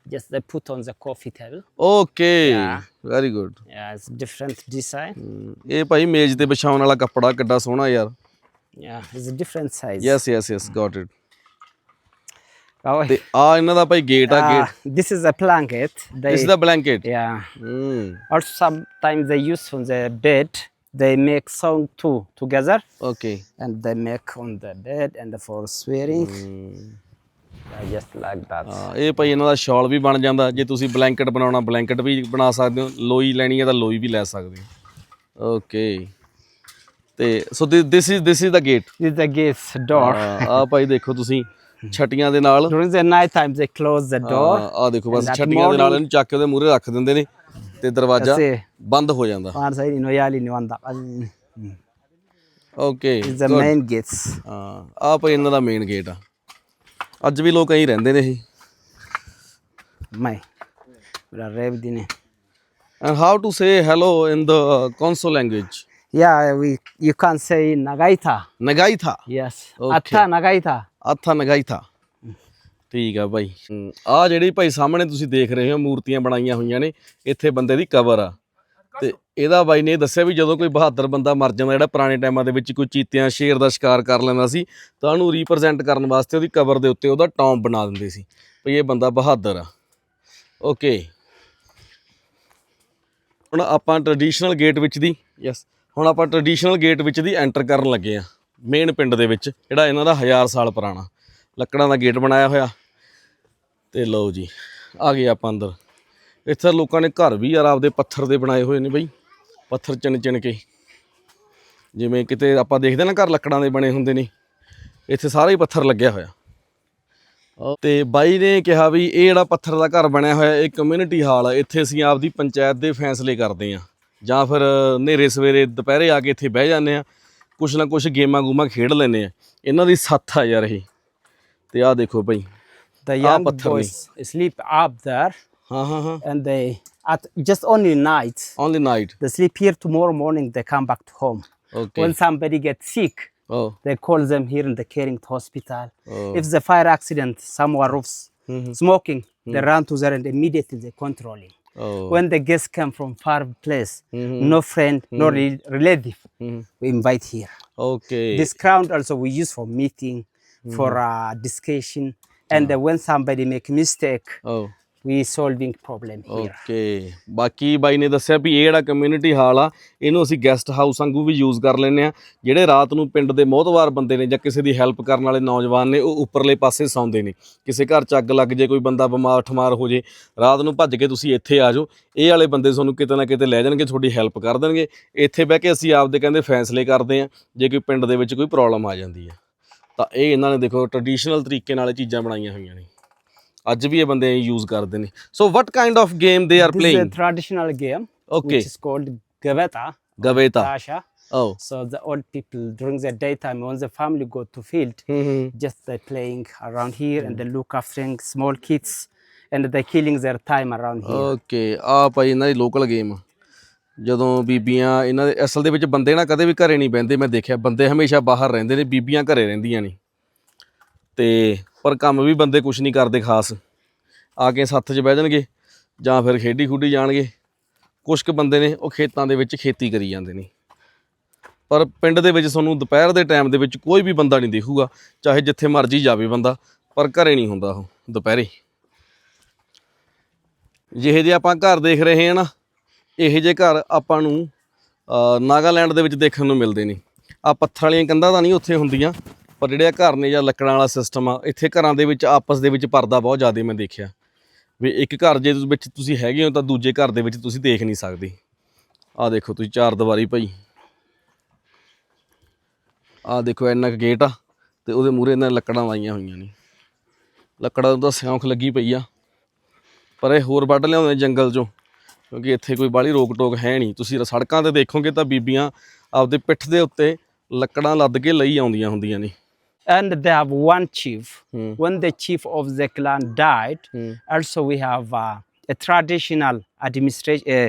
Just they put on the coffee table. okay Yeah. very good Yeah, it's different design. ਇਹ ਭਾਈ ਮੇਜ਼ ਤੇ ਵਿਛਾਉਣ ਵਾਲਾ ਕੱਪੜਾ ਕਿੱਡਾ ਸੋਹਣਾ ਯਾਰ Yeah, it's a different size. Yes yes yes got it Oh, ਤੇ ਆ ਇਹਨਾਂ ਦਾ ਭਾਈ ਗੇਟ ਆ uh, gate this is a blanket. They, ਇਸ ਦਾ blanket yeah. Hmm Also, sometimes they use on the bed. They make song two together, okay and they make on the bed and for swearing. Yeah, just like that. ਹਾਂ ਇਹ ਭਾਈ ਇਹਨਾਂ ਦਾ ਸ਼ਾਲ ਵੀ ਬਣ ਜਾਂਦਾ ਜੇ ਤੁਸੀਂ blanket ਬਣਾਉਣਾ ਬਲੈਂਕਟ ਵੀ ਬਣਾ ਸਕਦੇ ਹੋ ਲੋਈ ਲੈਣੀ ਹੈ ਤਾਂ ਲੋਈ ਵੀ ਲੈ ਸਕਦੇ ਹੋ ਓਕੇ ਤੇ so this is this is the gate This is the gate's door. ਆ ਭਾਈ ਦੇਖੋ ਤੁਸੀਂ ਛਟੀਆਂ ਦੇ ਨਾਲ During the night time, they close the door. ਆ ਦੇਖੋ ਬਸ ਛਟੀਆਂ ਦੇ ਨਾਲ ਇਹਨੂੰ ਚੱਕ ਕੇ ਉਹਦੇ ਮੂਹਰੇ ਰੱਖ ਦਿੰਦੇ ਨੇ ਤੇ ਦਰਵਾਜ਼ਾ. ਬੰਦ ਹੋ ਜਾਂਦਾ side, you know, yali ni wanda. Mm. Okay It's the main gates. ਹਾਂ ਆ ਭਾਈ ਇਹਨਾਂ ਦਾ ਮੇਨ ਗੇਟ ਆ ਅੱਜ ਵੀ ਲੋਕ ਐਂ ਰਹਿੰਦੇ ਨੇ ਇਹ My. Ura rev dine. And how to say hello in the Konso language Yeah, we you can say nagaita. ਨਗਾਈ ਥਾ Yes. Okay. Atta nagaita. ਆਥਾ ਨਗਾਈ ਥਾ। ਠੀਕ ਆ ਭਾਈ ਆ ਜਿਹੜੀ ਭਾਈ ਸਾਹਮਣੇ ਤੁਸੀਂ ਦੇਖ ਰਹੇ ਹੋ ਮੂਰਤੀਆਂ ਬਣਾਈਆਂ ਹੋਈਆਂ ਨੇ ਇੱਥੇ ਬੰਦੇ ਦੀ ਕਬਰ ਆ। ਤੇ ਇਹਦਾ ਬਾਈ ਨੇ ਦੱਸਿਆ ਵੀ ਜਦੋਂ ਕੋਈ ਬਹਾਦਰ ਬੰਦਾ ਮਰ ਜਾਂਦਾ ਜਿਹੜਾ ਪੁਰਾਣੇ ਟਾਈਮਾਂ ਦੇ ਵਿੱਚ ਕੋਈ ਚੀਤਿਆਂ ਸ਼ੇਰ ਦਾ ਸ਼ਿਕਾਰ ਕਰ ਲੈਂਦਾ ਸੀ ਤਾਂ ਉਹਨੂੰ ਰਿਪਰੈਜ਼ੈਂਟ ਕਰਨ ਵਾਸਤੇ ਉਹਦੀ ਕਬਰ ਦੇ ਉੱਤੇ ਉਹਦਾ ਟੌਂਬ ਬਣਾ ਦਿੰਦੇ ਸੀ ਵੀ ਇਹ ਬੰਦਾ ਬਹਾਦਰ ਆ। ਓਕੇ ਹੁਣ ਆਪਾਂ ਟ੍ਰੈਡੀਸ਼ਨਲ ਗੇਟ ਵਿੱਚ ਦੀ ਯੈਸ ਹੁਣ ਆਪਾਂ ਟ੍ਰੈਡੀਸ਼ਨਲ ਗੇਟ ਵਿੱਚ ਦੀ ਐਂਟਰ ਕਰਨ ਲੱਗੇ ਆ। ਮੇਨ ਪਿੰਡ ਦੇ ਵਿੱਚ, ਜਿਹੜਾ ਇਹਨਾਂ ਦਾ ਹਜ਼ਾਰ ਸਾਲ ਪੁਰਾਣਾ, ਲੱਕੜਾਂ ਦਾ ਗੇਟ ਬਣਾਇਆ ਹੋਇਆ। ਤੇ ਲਓ ਜੀ, ਆ ਗਏ ਆਪਾਂ ਅੰਦਰ। ਇੱਥੇ ਲੋਕਾਂ ਨੇ ਘਰ ਵੀ ਯਾਰ ਆਪਦੇ ਪੱਥਰ ਦੇ ਬਣਾਏ ਹੋਏ ਨੇ ਬਈ, ਪੱਥਰ ਚਿਣ ਚਿਣ ਕੇ। ਜਿਵੇਂ ਕਿਤੇ ਆਪਾਂ ਦੇਖਦੇ ਨਾ ਘਰ ਲੱਕੜਾਂ ਦੇ ਬਣੇ ਹੁੰਦੇ ਨੇ, ਇੱਥੇ ਸਾਰਾ ਹੀ ਪੱਥਰ ਲੱਗਿਆ ਹੋਇਆ। ਤੇ ਬਾਈ ਨੇ ਕਿਹਾ ਵੀ ਇਹ ਜਿਹੜਾ ਪੱਥਰ ਦਾ ਘਰ ਬਣਿਆ ਹੋਇਆ, ਇਹ ਕਮਿਊਨਿਟੀ ਹਾਲ ਆ। ਇੱਥੇ ਅਸੀਂ ਆਪਦੀ ਪੰਚਾਇਤ ਦੇ ਫੈਸਲੇ ਕਰਦੇ ਆ ਜਾਂ ਫਿਰ ਹਨੇਰੇ ਸਵੇਰੇ ਦੁਪਹਿਰੇ ਆ ਕੇ ਇੱਥੇ ਬਹਿ ਜਾਂਦੇ ਆ ਕੁਛ ਨਾ ਕੁਛ ਗੇਮਾਂ ਗੂਮਾਂ ਖੇਡ ਲੈਂਦੇ ਆ ਇਹਨਾਂ ਦੀ ਸੱਥ ਆ ਯਾਰ ਇਹ ਤੇ ਆਹ ਦੇਖੋ ਭਾਈ The Ah, young patharni. boys sleep up there ਹਾਂ ਹਾਂ ਹਾਂ and they at just only night only night they sleep here tomorrow morning they come back to home okay when somebody gets sick oh they call them here in the caring hospital Oh. if the fire accident somewhere roofs smoking they run to there and immediately they control him Oh. When the guests come from far place, mm -hmm. no friend, mm -hmm. no mm-hmm. re relative, mm -hmm. we invite here. Okay. This crown also we use for meeting, mm -hmm. for mm-hmm. uh, discussion, and uh, when somebody make mistake, oh. We solving problem here. Okay ਬਾਕੀ ਬਾਈ ਨੇ ਦੱਸਿਆ ਵੀ ਇਹ ਜਿਹੜਾ community hall ਆ, ਇਹਨੂੰ ਅਸੀਂ guest house ਵਾਂਗੂ ਵੀ ਯੂਜ਼ ਕਰ ਲੈਂਦੇ ਆ ਜਿਹੜੇ ਰਾਤ ਨੂੰ ਪਿੰਡ ਦੇ ਮੋਹਤਵਾਰ ਬੰਦੇ ਨੇ ਜਾਂ ਕਿਸੇ ਦੀ ਹੈਲਪ ਕਰਨ ਵਾਲੇ ਨੌਜਵਾਨ ਨੇ, ਉਹ ਉੱਪਰਲੇ ਪਾਸੇ ਸੌਂਦੇ ਨੇ। ਕਿਸੇ ਘਰ ਚ ਅੱਗ ਲੱਗ ਜੇ, ਕੋਈ ਬੰਦਾ ਬਿਮਾਰ ਠਮਾਰ ਹੋ ਜੇ, ਰਾਤ ਨੂੰ ਭੱਜ ਕੇ ਤੁਸੀਂ ਇੱਥੇ ਆ ਜਾਓ। ਇਹ ਵਾਲੇ ਬੰਦੇ ਤੁਹਾਨੂੰ ਕਿਤੇ ਨਾ ਕਿਤੇ ਲੈ ਜਾਣਗੇ, ਤੁਹਾਡੀ ਹੈਲਪ ਕਰ ਦੇਣਗੇ। ਇੱਥੇ ਬਹਿ ਕੇ ਅਸੀਂ ਆਪਦੇ ਕਹਿੰਦੇ ਫੈਸਲੇ ਕਰਦੇ ਆ ਜੇ ਕੋਈ ਪਿੰਡ ਦੇ ਵਿੱਚ ਕੋਈ ਪ੍ਰੋਬਲਮ ਆ ਜਾਂਦੀ ਹੈ ਤਾਂ ਇਹ ਇਹਨਾਂ ਨੇ ਦੇਖੋ ਟ੍ਰੈਡੀਸ਼ਨਲ ਤਰੀਕੇ ਨਾਲ ਇਹ ਚੀਜ਼ਾਂ ਬਣਾਈਆਂ ਹੋਈਆਂ ਨੇ। ਅੱਜ ਵੀ ਇਹ ਬੰਦੇ ਯੂਜ਼ ਕਰਦੇ ਨੇ so what kind of game they are playing traditional game Okay. which is called gaveta ਗਵੇਤਾ tasha oh so the old people during the daytime when the family go to field ਹੂੰ ਹੂੰ just they playing around here and they look after small kids and they killing their time around here okay ਆ ਭਾਈ ਇਹਨਾਂ ਦੀ local game ਜਦੋਂ ਬੀਬੀਆਂ ਇਹਨਾਂ ਦੇ ਅਸਲ ਦੇ ਵਿੱਚ ਬੰਦੇ ਨਾ ਕਦੇ ਵੀ ਘਰੇ ਨਹੀਂ ਬਹਿੰਦੇ ਮੈਂ ਦੇਖਿਆ ਬੰਦੇ ਹਮੇਸ਼ਾ ਬਾਹਰ ਰਹਿੰਦੇ ਨੇ ਬੀਬੀਆਂ ਘਰੇ ਰਹਿੰਦੀਆਂ ਨੇ ਤੇ ਪਰ ਕੰਮ ਵੀ ਬੰਦੇ ਕੁਝ ਨਹੀਂ ਕਰਦੇ ਖਾਸ। ਆ ਕੇ ਸੱਥ 'ਚ ਬਹਿ ਜਾਣਗੇ ਜਾਂ ਫਿਰ ਖੇਡੀ ਖੁੱਡੀ ਜਾਣਗੇ। ਕੁਝ ਕੁ ਬੰਦੇ ਨੇ ਉਹ ਖੇਤਾਂ ਦੇ ਵਿੱਚ ਖੇਤੀ ਕਰੀ ਜਾਂਦੇ ਨੇ। ਪਰ ਪਿੰਡ ਦੇ ਵਿੱਚ ਤੁਹਾਨੂੰ ਦੁਪਹਿਰ ਦੇ ਟਾਈਮ ਦੇ ਵਿੱਚ ਕੋਈ ਵੀ ਬੰਦਾ ਨਹੀਂ ਦਿਖੂਗਾ, ਚਾਹੇ ਜਿੱਥੇ ਮਰਜ਼ੀ ਜਾਵੇ ਬੰਦਾ, ਪਰ ਘਰੇ ਨਹੀਂ ਹੁੰਦਾ ਉਹ ਦੁਪਹਿਰੇ। ਜਿਹੇ ਜੇ ਆਪਾਂ ਘਰ ਦੇਖ ਰਹੇ ਹਾਂ ਨਾ, ਇਹੋ ਜਿਹੇ ਘਰ ਆਪਾਂ ਨੂੰ ਨਾਗਾਲੈਂਡ ਦੇ ਵਿੱਚ ਦੇਖਣ ਨੂੰ ਮਿਲਦੇ ਨੇ। ਆ ਪੱਥਰ ਵਾਲੀਆਂ ਕੰਧਾਂ ਤਾਂ ਨਹੀਂ ਉੱਥੇ ਹੁੰਦੀਆਂ ਪਰ ਜਿਹੜੇ ਆ ਘਰ ਨੇ ਜਾਂ ਲੱਕੜਾਂ ਵਾਲਾ ਸਿਸਟਮ ਆ, ਇੱਥੇ ਘਰਾਂ ਦੇ ਵਿੱਚ, ਆਪਸ ਦੇ ਵਿੱਚ ਪਰਦਾ ਬਹੁਤ ਜ਼ਿਆਦਾ ਮੈਂ ਦੇਖਿਆ। ਵੀ ਇੱਕ ਘਰ ਜੇ ਵਿੱਚ ਤੁਸੀਂ ਹੈਗੇ ਹੋ ਤਾਂ ਦੂਜੇ ਘਰ ਦੇ ਵਿੱਚ ਤੁਸੀਂ ਦੇਖ ਨਹੀਂ ਸਕਦੇ। ਆ ਦੇਖੋ ਤੁਸੀਂ ਚਾਰ ਦੀਵਾਰੀ ਭਾਈ। ਆ ਦੇਖੋ ਇੰਨਾ ਕੁ ਗੇਟ ਆ ਤੇ ਉਹਦੇ ਮੂਹਰੇ ਇਹਨਾਂ ਲੱਕੜਾਂ ਲਾਈਆਂ ਹੋਈਆਂ ਨੇ। ਲੱਕੜਾਂ ਨੂੰ ਤਾਂ ਸਿਉਂਖ ਲੱਗੀ ਪਈ ਆ। ਪਰ ਇਹ ਹੋਰ ਵੱਢ ਲਿਆਉਂਦੇ ਜੰਗਲ 'ਚੋਂ, ਕਿਉਂਕਿ ਇੱਥੇ ਕੋਈ ਬਾਹਲੀ ਰੋਕ ਟੋਕ ਹੈ ਨਹੀਂ। ਤੁਸੀਂ ਸੜਕਾਂ ਤੇ ਦੇਖੋਗੇ ਤਾਂ ਬੀਬੀਆਂ ਆਪਦੇ ਪਿੱਠ ਦੇ ਉੱਤੇ ਲੱਕੜਾਂ ਲੱਦ ਕੇ ਲਈ ਆਉਂਦੀਆਂ ਹੁੰਦੀਆਂ ਨੇ। And they have one chief Hmm. when the chief of the clan died Hmm. also we have uh, a traditional administration uh,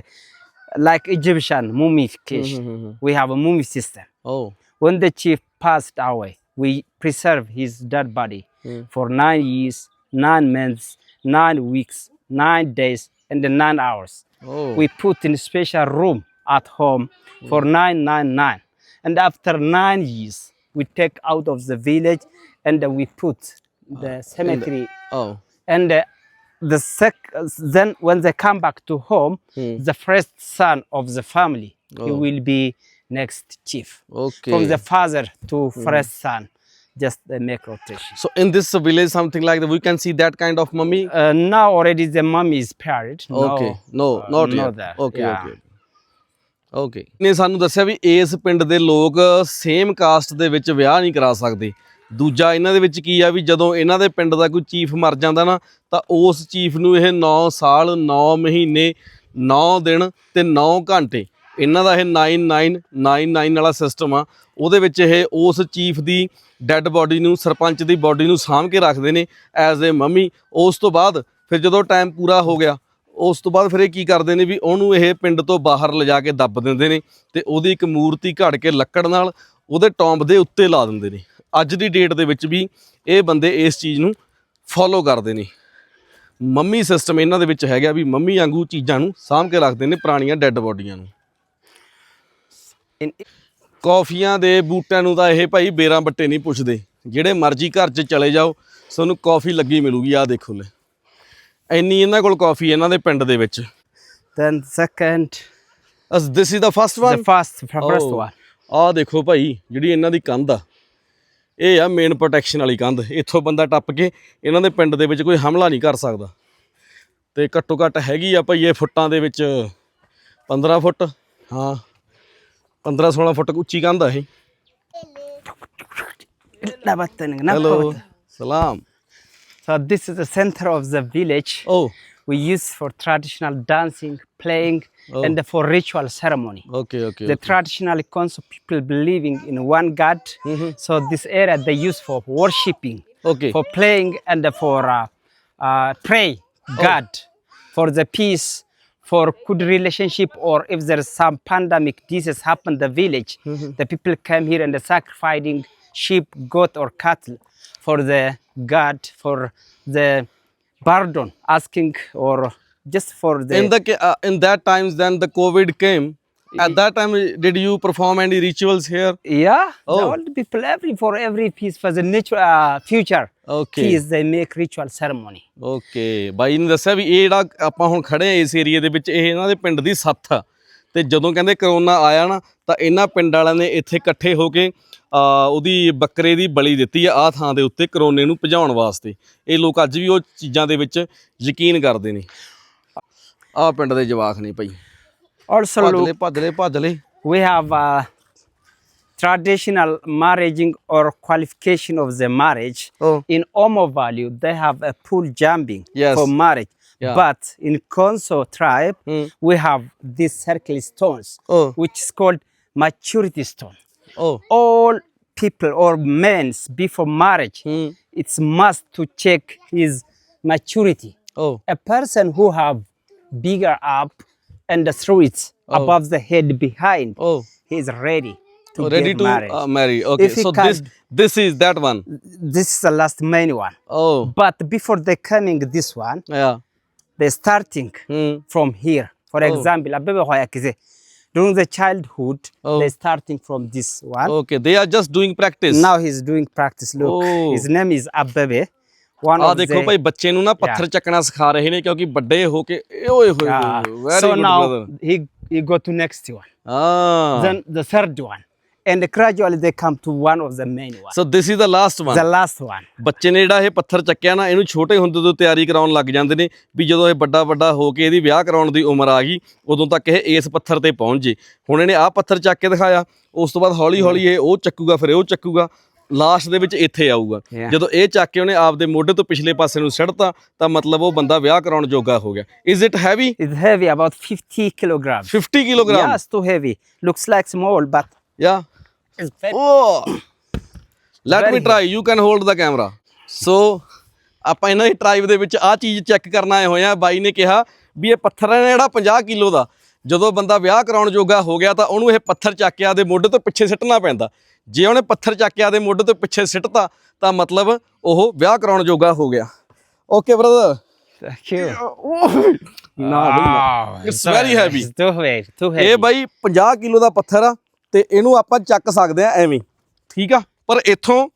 like egyptian mummification Hmm, we have a mummy system Oh. when the chief passed away we preserve his dead body Hmm. for nine years nine months nine weeks nine days and nine hours oh we put in a special room at home for 999 and after nine years we take out of the village and we put ah, the uh, cemetery. The, oh. And uh, the sec then when they come back to home, hmm. the first son of the family oh. he will be next chief. Okay. From the father to hmm. first son. Just the make rotation. So in this village, something like that, we can see that kind of mummy. Uh, now already the mummy is buried. Okay. No, uh, not, not yet. There. Okay, yeah. okay. Okay ਨੇ ਸਾਨੂੰ ਦੱਸਿਆ ਵੀ ਇਸ ਪਿੰਡ ਦੇ ਲੋਕ same caste ਦੇ ਵਿੱਚ ਵਿਆਹ ਨਹੀਂ ਕਰਾ ਸਕਦੇ। ਦੂਜਾ ਇਹਨਾਂ ਦੇ ਵਿੱਚ ਕੀ ਆ ਵੀ ਜਦੋਂ ਇਹਨਾਂ ਦੇ ਪਿੰਡ ਦਾ ਕੋਈ ਚੀਫ ਮਰ ਜਾਂਦਾ ਨਾ, ਤਾਂ ਉਸ ਚੀਫ ਨੂੰ ਇਹ 9 ਸਾਲ 9 ਮਹੀਨੇ 9 ਦਿਨ ਤੇ 9 ਘੰਟੇ ਇਹਨਾਂ ਦਾ ਇਹ 9999 ਵਾਲਾ ਸਿਸਟਮ ਆ। ਉਹਦੇ ਵਿੱਚ ਇਹ ਉਸ ਚੀਫ ਦੀ ਡੈੱਡ ਬਾਡੀ ਨੂੰ, ਸਰਪੰਚ ਦੀ ਬਾਡੀ ਨੂੰ ਸਾਂਭ ਕੇ ਰੱਖਦੇ ਨੇ ਐਜ਼ ਅ ਮੰਮੀ ਉਸ ਤੋਂ ਬਾਅਦ ਫਿਰ ਜਦੋਂ ਟਾਈਮ ਪੂਰਾ ਹੋ ਗਿਆ ਉਸ ਤੋਂ ਬਾਅਦ ਫਿਰ ਇਹ ਕੀ ਕਰਦੇ ਨੇ ਵੀ ਉਹਨੂੰ ਇਹ ਪਿੰਡ ਤੋਂ ਬਾਹਰ ਲਿਜਾ ਕੇ ਦੱਬ ਦਿੰਦੇ ਨੇ ਤੇ ਉਹਦੀ ਇੱਕ ਮੂਰਤੀ ਘੜ ਕੇ ਲੱਕੜ ਨਾਲ ਉਹਦੇ ਟੌਂਬ ਦੇ ਉੱਤੇ ਲਾ ਦਿੰਦੇ ਨੇ। ਅੱਜ ਦੀ ਡੇਟ ਦੇ ਵਿੱਚ ਵੀ ਇਹ ਬੰਦੇ ਇਸ ਚੀਜ਼ ਨੂੰ ਫੋਲੋ ਕਰਦੇ ਨੇ। ਮੰਮੀ ਸਿਸਟਮ ਇਹਨਾਂ ਦੇ ਵਿੱਚ ਹੈਗਾ ਵੀ ਮੰਮੀ ਵਾਂਗੂ ਚੀਜ਼ਾਂ ਨੂੰ ਸਾਂਭ ਕੇ ਰੱਖਦੇ ਨੇ ਪੁਰਾਣੀਆਂ ਡੈੱਡ ਬੋਡੀਆਂ ਨੂੰ। In- ਕੌਫੀਆਂ ਦੇ ਬੂਟਿਆਂ ਨੂੰ ਤਾਂ ਇਹ ਭਾਈ ਬੇਰਾਂ ਬੱਟੇ ਨਹੀਂ ਪੁੱਛਦੇ। ਜਿਹੜੇ ਮਰਜ਼ੀ ਘਰ 'ਚ ਚਲੇ ਜਾਓ, ਤੁਹਾਨੂੰ ਕੌਫੀ ਲੱਗੀ ਮਿਲੂਗੀ, ਆਹ ਦੇਖੋ ਲੈ। ਇੰਨੀ ਇਹਨਾਂ ਕੋਲ ਕੌਫੀ ਇਹਨਾਂ ਦੇ ਪਿੰਡ ਦੇ ਵਿੱਚ। Then second as this is the first the one first first one. ਆਹ ਦੇਖੋ ਭਾਈ ਜਿਹੜੀ ਇਹਨਾਂ ਦੀ ਕੰਧ ਆ ਇਹ ਆ ਮੇਨ ਪ੍ਰੋਟੈਕਸ਼ਨ ਵਾਲੀ ਕੰਧ। ਇੱਥੋਂ ਬੰਦਾ ਟੱਪ ਕੇ ਇਹਨਾਂ ਦੇ ਪਿੰਡ ਦੇ ਵਿੱਚ ਕੋਈ ਹਮਲਾ ਨਹੀਂ ਕਰ ਸਕਦਾ। ਤੇ ਘੱਟੋ ਘੱਟ ਹੈਗੀ ਆ ਭਾਈ ਇਹ ਫੁੱਟਾਂ ਦੇ ਵਿੱਚ 15 ਫੁੱਟ ਹਾਂ 15 16 ਫੁੱਟ ਉੱਚੀ ਕੰਧ ਆ ਇਹ। Yapalım? ਸਲਾਮ। So this is the center of the village. Oh. We use for traditional dancing, playing, oh. and for ritual ceremony. Okay, okay. The okay. traditional concept people believing in one God. Mm -hmm. So this area they use for worshiping, okay. for playing, and for uh, uh, pray oh. God oh. for the peace, for good relationship, or if there's some pandemic disease happened. the village, mm -hmm. the people came here and they're sacrificing sheep, goat, or cattle for the God, for the pardon, asking or just for the in the uh, in that times then the covid came at that time did you perform any rituals here Yeah, Oh. the people every for every peace for the nature uh, future okay peace they make ritual ceremony. Okay ਬਾਈ ਨੇ ਦੱਸਿਆ ਵੀ ਇਹ ਜਿਹੜਾ ਆਪਾਂ ਹੁਣ ਖੜੇ ਆ ਇਸ ਏਰੀਆ ਦੇ ਵਿੱਚ ਇਹ ਇਹਨਾਂ ਦੇ ਪਿੰਡ ਦੀ ਸੱਥ ਆ ਤੇ ਜਦੋਂ ਕਹਿੰਦੇ ਕਰੋਨਾ ਆਇਆ ਨਾ ਤਾਂ ਇਹਨਾਂ ਪਿੰਡ ਵਾਲਿਆਂ ਨੇ ਇੱਥੇ ਇਕੱਠੇ ਹੋ ਕੇ ਆ ਉਹਦੀ ਬੱਕਰੇ ਦੀ ਬਲੀ ਦਿੱਤੀ ਆ ਆਹ ਥਾਂ ਦੇ ਉੱਤੇ ਕਰੋਨੇ ਨੂੰ ਭਜਾਉਣ ਵਾਸਤੇ ਇਹ ਲੋਕ ਅੱਜ ਵੀ ਉਹ ਚੀਜ਼ਾਂ ਦੇ ਵਿੱਚ ਯਕੀਨ ਕਰਦੇ ਨੇ ਆਹ ਪਿੰਡ ਦੇ ਜਵਾਕ ਨੇ ਭਾਈ Also, ਭੱਜ look, ਲੈ ਭੱਜ ਲੈ ਭੱਜ ਲੈ we have uh, traditional marrying or qualification of the marriage. Oh. In Omo Valley, they have a pool jumping Yes. for marriage. Yeah. But in Konso tribe, mm. we have these circular stones, oh. which is called maturity stone. Oh. All people or men before marriage, mm. it's must to check his maturity. Oh. A person who have bigger up and through it oh. above the head behind, oh. he is ready to oh, ready to uh, married. Uh, marry. Okay, if so can, this this is that one. This is the last main one. Oh, but before they coming this one, yeah, they starting ਹੂੰ from here. For Oh. example, Abebe Hoya Kize, during the childhood, Oh. they starting from this one. okay they are just doing practice Now he's doing practice. Look, Oh. his name is Abebe. One ਆ of ਦੇਖੋ the, ਭਾਈ ਬੱਚੇ ਨੂੰ ਨਾ ਪੱਥਰ ਚੱਕਣਾ ਸਿਖਾ ਰਹੇ ਨੇ ਕਿਉਂਕਿ ਵੱਡੇ ਹੋ ਕੇ ਇਹ ਓਏ ਹੋਏ Yeah. Very so good now brother he he go to next one. ਹਾਂ Then the third one, And gradually they come to one of the main ones. So this is the last the one last one. ਬੱਚੇ ਨੇ ਜਿਹੜਾ ਇਹ ਪੱਥਰ ਚੱਕਿਆ ਨਾ ਇਹਨੂੰ ਛੋਟੇ ਹੁੰਦੇ ਤੋਂ ਤਿਆਰੀ ਕਰਾਉਣ ਲੱਗ ਜਾਂਦੇ ਨੇ ਵੀ ਜਦੋਂ ਇਹ ਵੱਡਾ ਵੱਡਾ ਹੋ ਕੇ ਇਹਦੀ ਵਿਆਹ ਕਰਾਉਣ ਦੀ ਉਮਰ ਆ ਗਈ ਉਦੋਂ ਤੱਕ ਇਹ ਇਸ ਪੱਥਰ ਤੇ ਪਹੁੰਚ ਜੇ ਹੁਣ ਇਹਨੇ ਆਹ ਪੱਥਰ ਚੱਕ ਕੇ ਦਿਖਾਇਆ ਉਸ ਤੋਂ ਬਾਅਦ ਹੌਲੀ ਹੌਲੀ ਇਹ ਉਹ ਚੱਕੂਗਾ ਫਿਰ ਉਹ ਚੱਕੂਗਾ ਲਾਸਟ ਦੇ ਵਿੱਚ ਇੱਥੇ ਆਊਗਾ. ਜਦੋਂ ਇਹ ਚੱਕ ਕੇ ਉਹਨੇ ਆਪਦੇ ਮੋਢੇ ਤੋਂ ਪਿਛਲੇ ਪਾਸੇ ਨੂੰ ਸਿੱਟਤਾ ਤਾਂ ਮਤਲਬ ਉਹ ਬੰਦਾ ਵਿਆਹ ਕਰਾਉਣ ਜੋਗਾ ਹੋ ਗਿਆ is it heavy It's heavy, about 50 kilograms. 50 kilogram it's too heavy. Looks like small, but ਯਾ let Very me try. You can hold the camera. So ਆਪਾਂ ਇਹਨਾਂ ਦੀ ਟਰਾਈਬ ਦੇ ਵਿੱਚ ਆ ਚੀਜ਼ ਚੈੱਕ ਕਰਨ ਆਏ ਹੋਏ ਆ ਬਾਈ ਨੇ ਕਿਹਾ ਵੀ ਇਹ ਪੱਥਰ ਹੈ ਜਿਹੜਾ 50 ਕਿਲੋ ਦਾ ਜਦੋਂ ਬੰਦਾ ਵਿਆਹ ਕਰਾਉਣ ਜੋਗਾ ਹੋ ਗਿਆ ਤਾਂ ਉਹਨੂੰ ਇਹ ਪੱਥਰ ਚੱਕ ਕੇ ਆਦੇ ਮੋਢੇ ਤੋਂ ਪਿੱਛੇ ਸਿੱਟਣਾ ਪੈਂਦਾ ਜੇ ਉਹਨੇ ਪੱਥਰ ਚੱਕ ਕੇ ਆਦੇ ਮੋਢੇ ਤੋਂ ਪਿੱਛੇ ਸਿੱਟਤਾ ਤਾਂ ਮਤਲਬ ਉਹ ਵਿਆਹ ਕਰਾਉਣ ਜੋਗਾ ਹੋ ਗਿਆ ਓਕੇ ਬ੍ਰਦਰ. ਨਾ. It's too heavy. Too heavy. ਇਹ ਬਾਈ 50 ਕਿਲੋ ਦਾ ਪੱਥਰ ਆ ਤੇ ਇਹਨੂੰ ਆਪਾਂ ਚੱਕ ਸਕਦੇ ਆ ਐਵੇਂ ਠੀਕ ਆ ਪਰ ਇੱਥੋਂ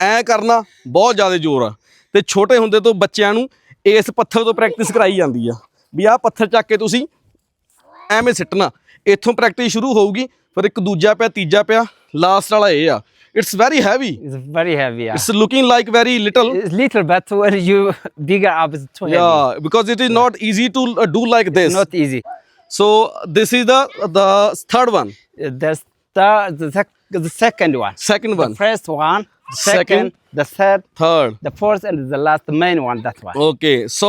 ਐ ਕਰਨਾ ਬਹੁਤ ਜ਼ਿਆਦਾ ਜ਼ੋਰ ਆ ਤੇ ਛੋਟੇ ਹੁੰਦੇ ਤੋਂ ਬੱਚਿਆਂ ਨੂੰ ਇਸ ਪੱਥਰ ਤੋਂ ਪ੍ਰੈਕਟਿਸ ਕਰਾਈ ਜਾਂਦੀ ਆ ਵੀ ਆਹ ਪੱਥਰ ਚੱਕ ਕੇ ਤੁਸੀਂ ਐਵੇਂ ਸਿੱਟਣਾ ਇੱਥੋਂ ਪ੍ਰੈਕਟਿਸ ਸ਼ੁਰੂ ਹੋਊਗੀ ਫਿਰ ਇੱਕ ਦੂਜਾ ਪਿਆ ਤੀਜਾ ਪਿਆ ਲਾਸਟ ਵਾਲਾ ਇਹ ਆ it's very heavy It's very heavy. Yeah. It's looking like very little It's little, but when you bigger up, it's too heavy. yeah because it is not easy to uh, do like this Not easy. So this is the the third one Uh, The third, the, sec- the second one. second one The first one, Second. second, the third, third the fourth, and the last main one. That one. Okay, so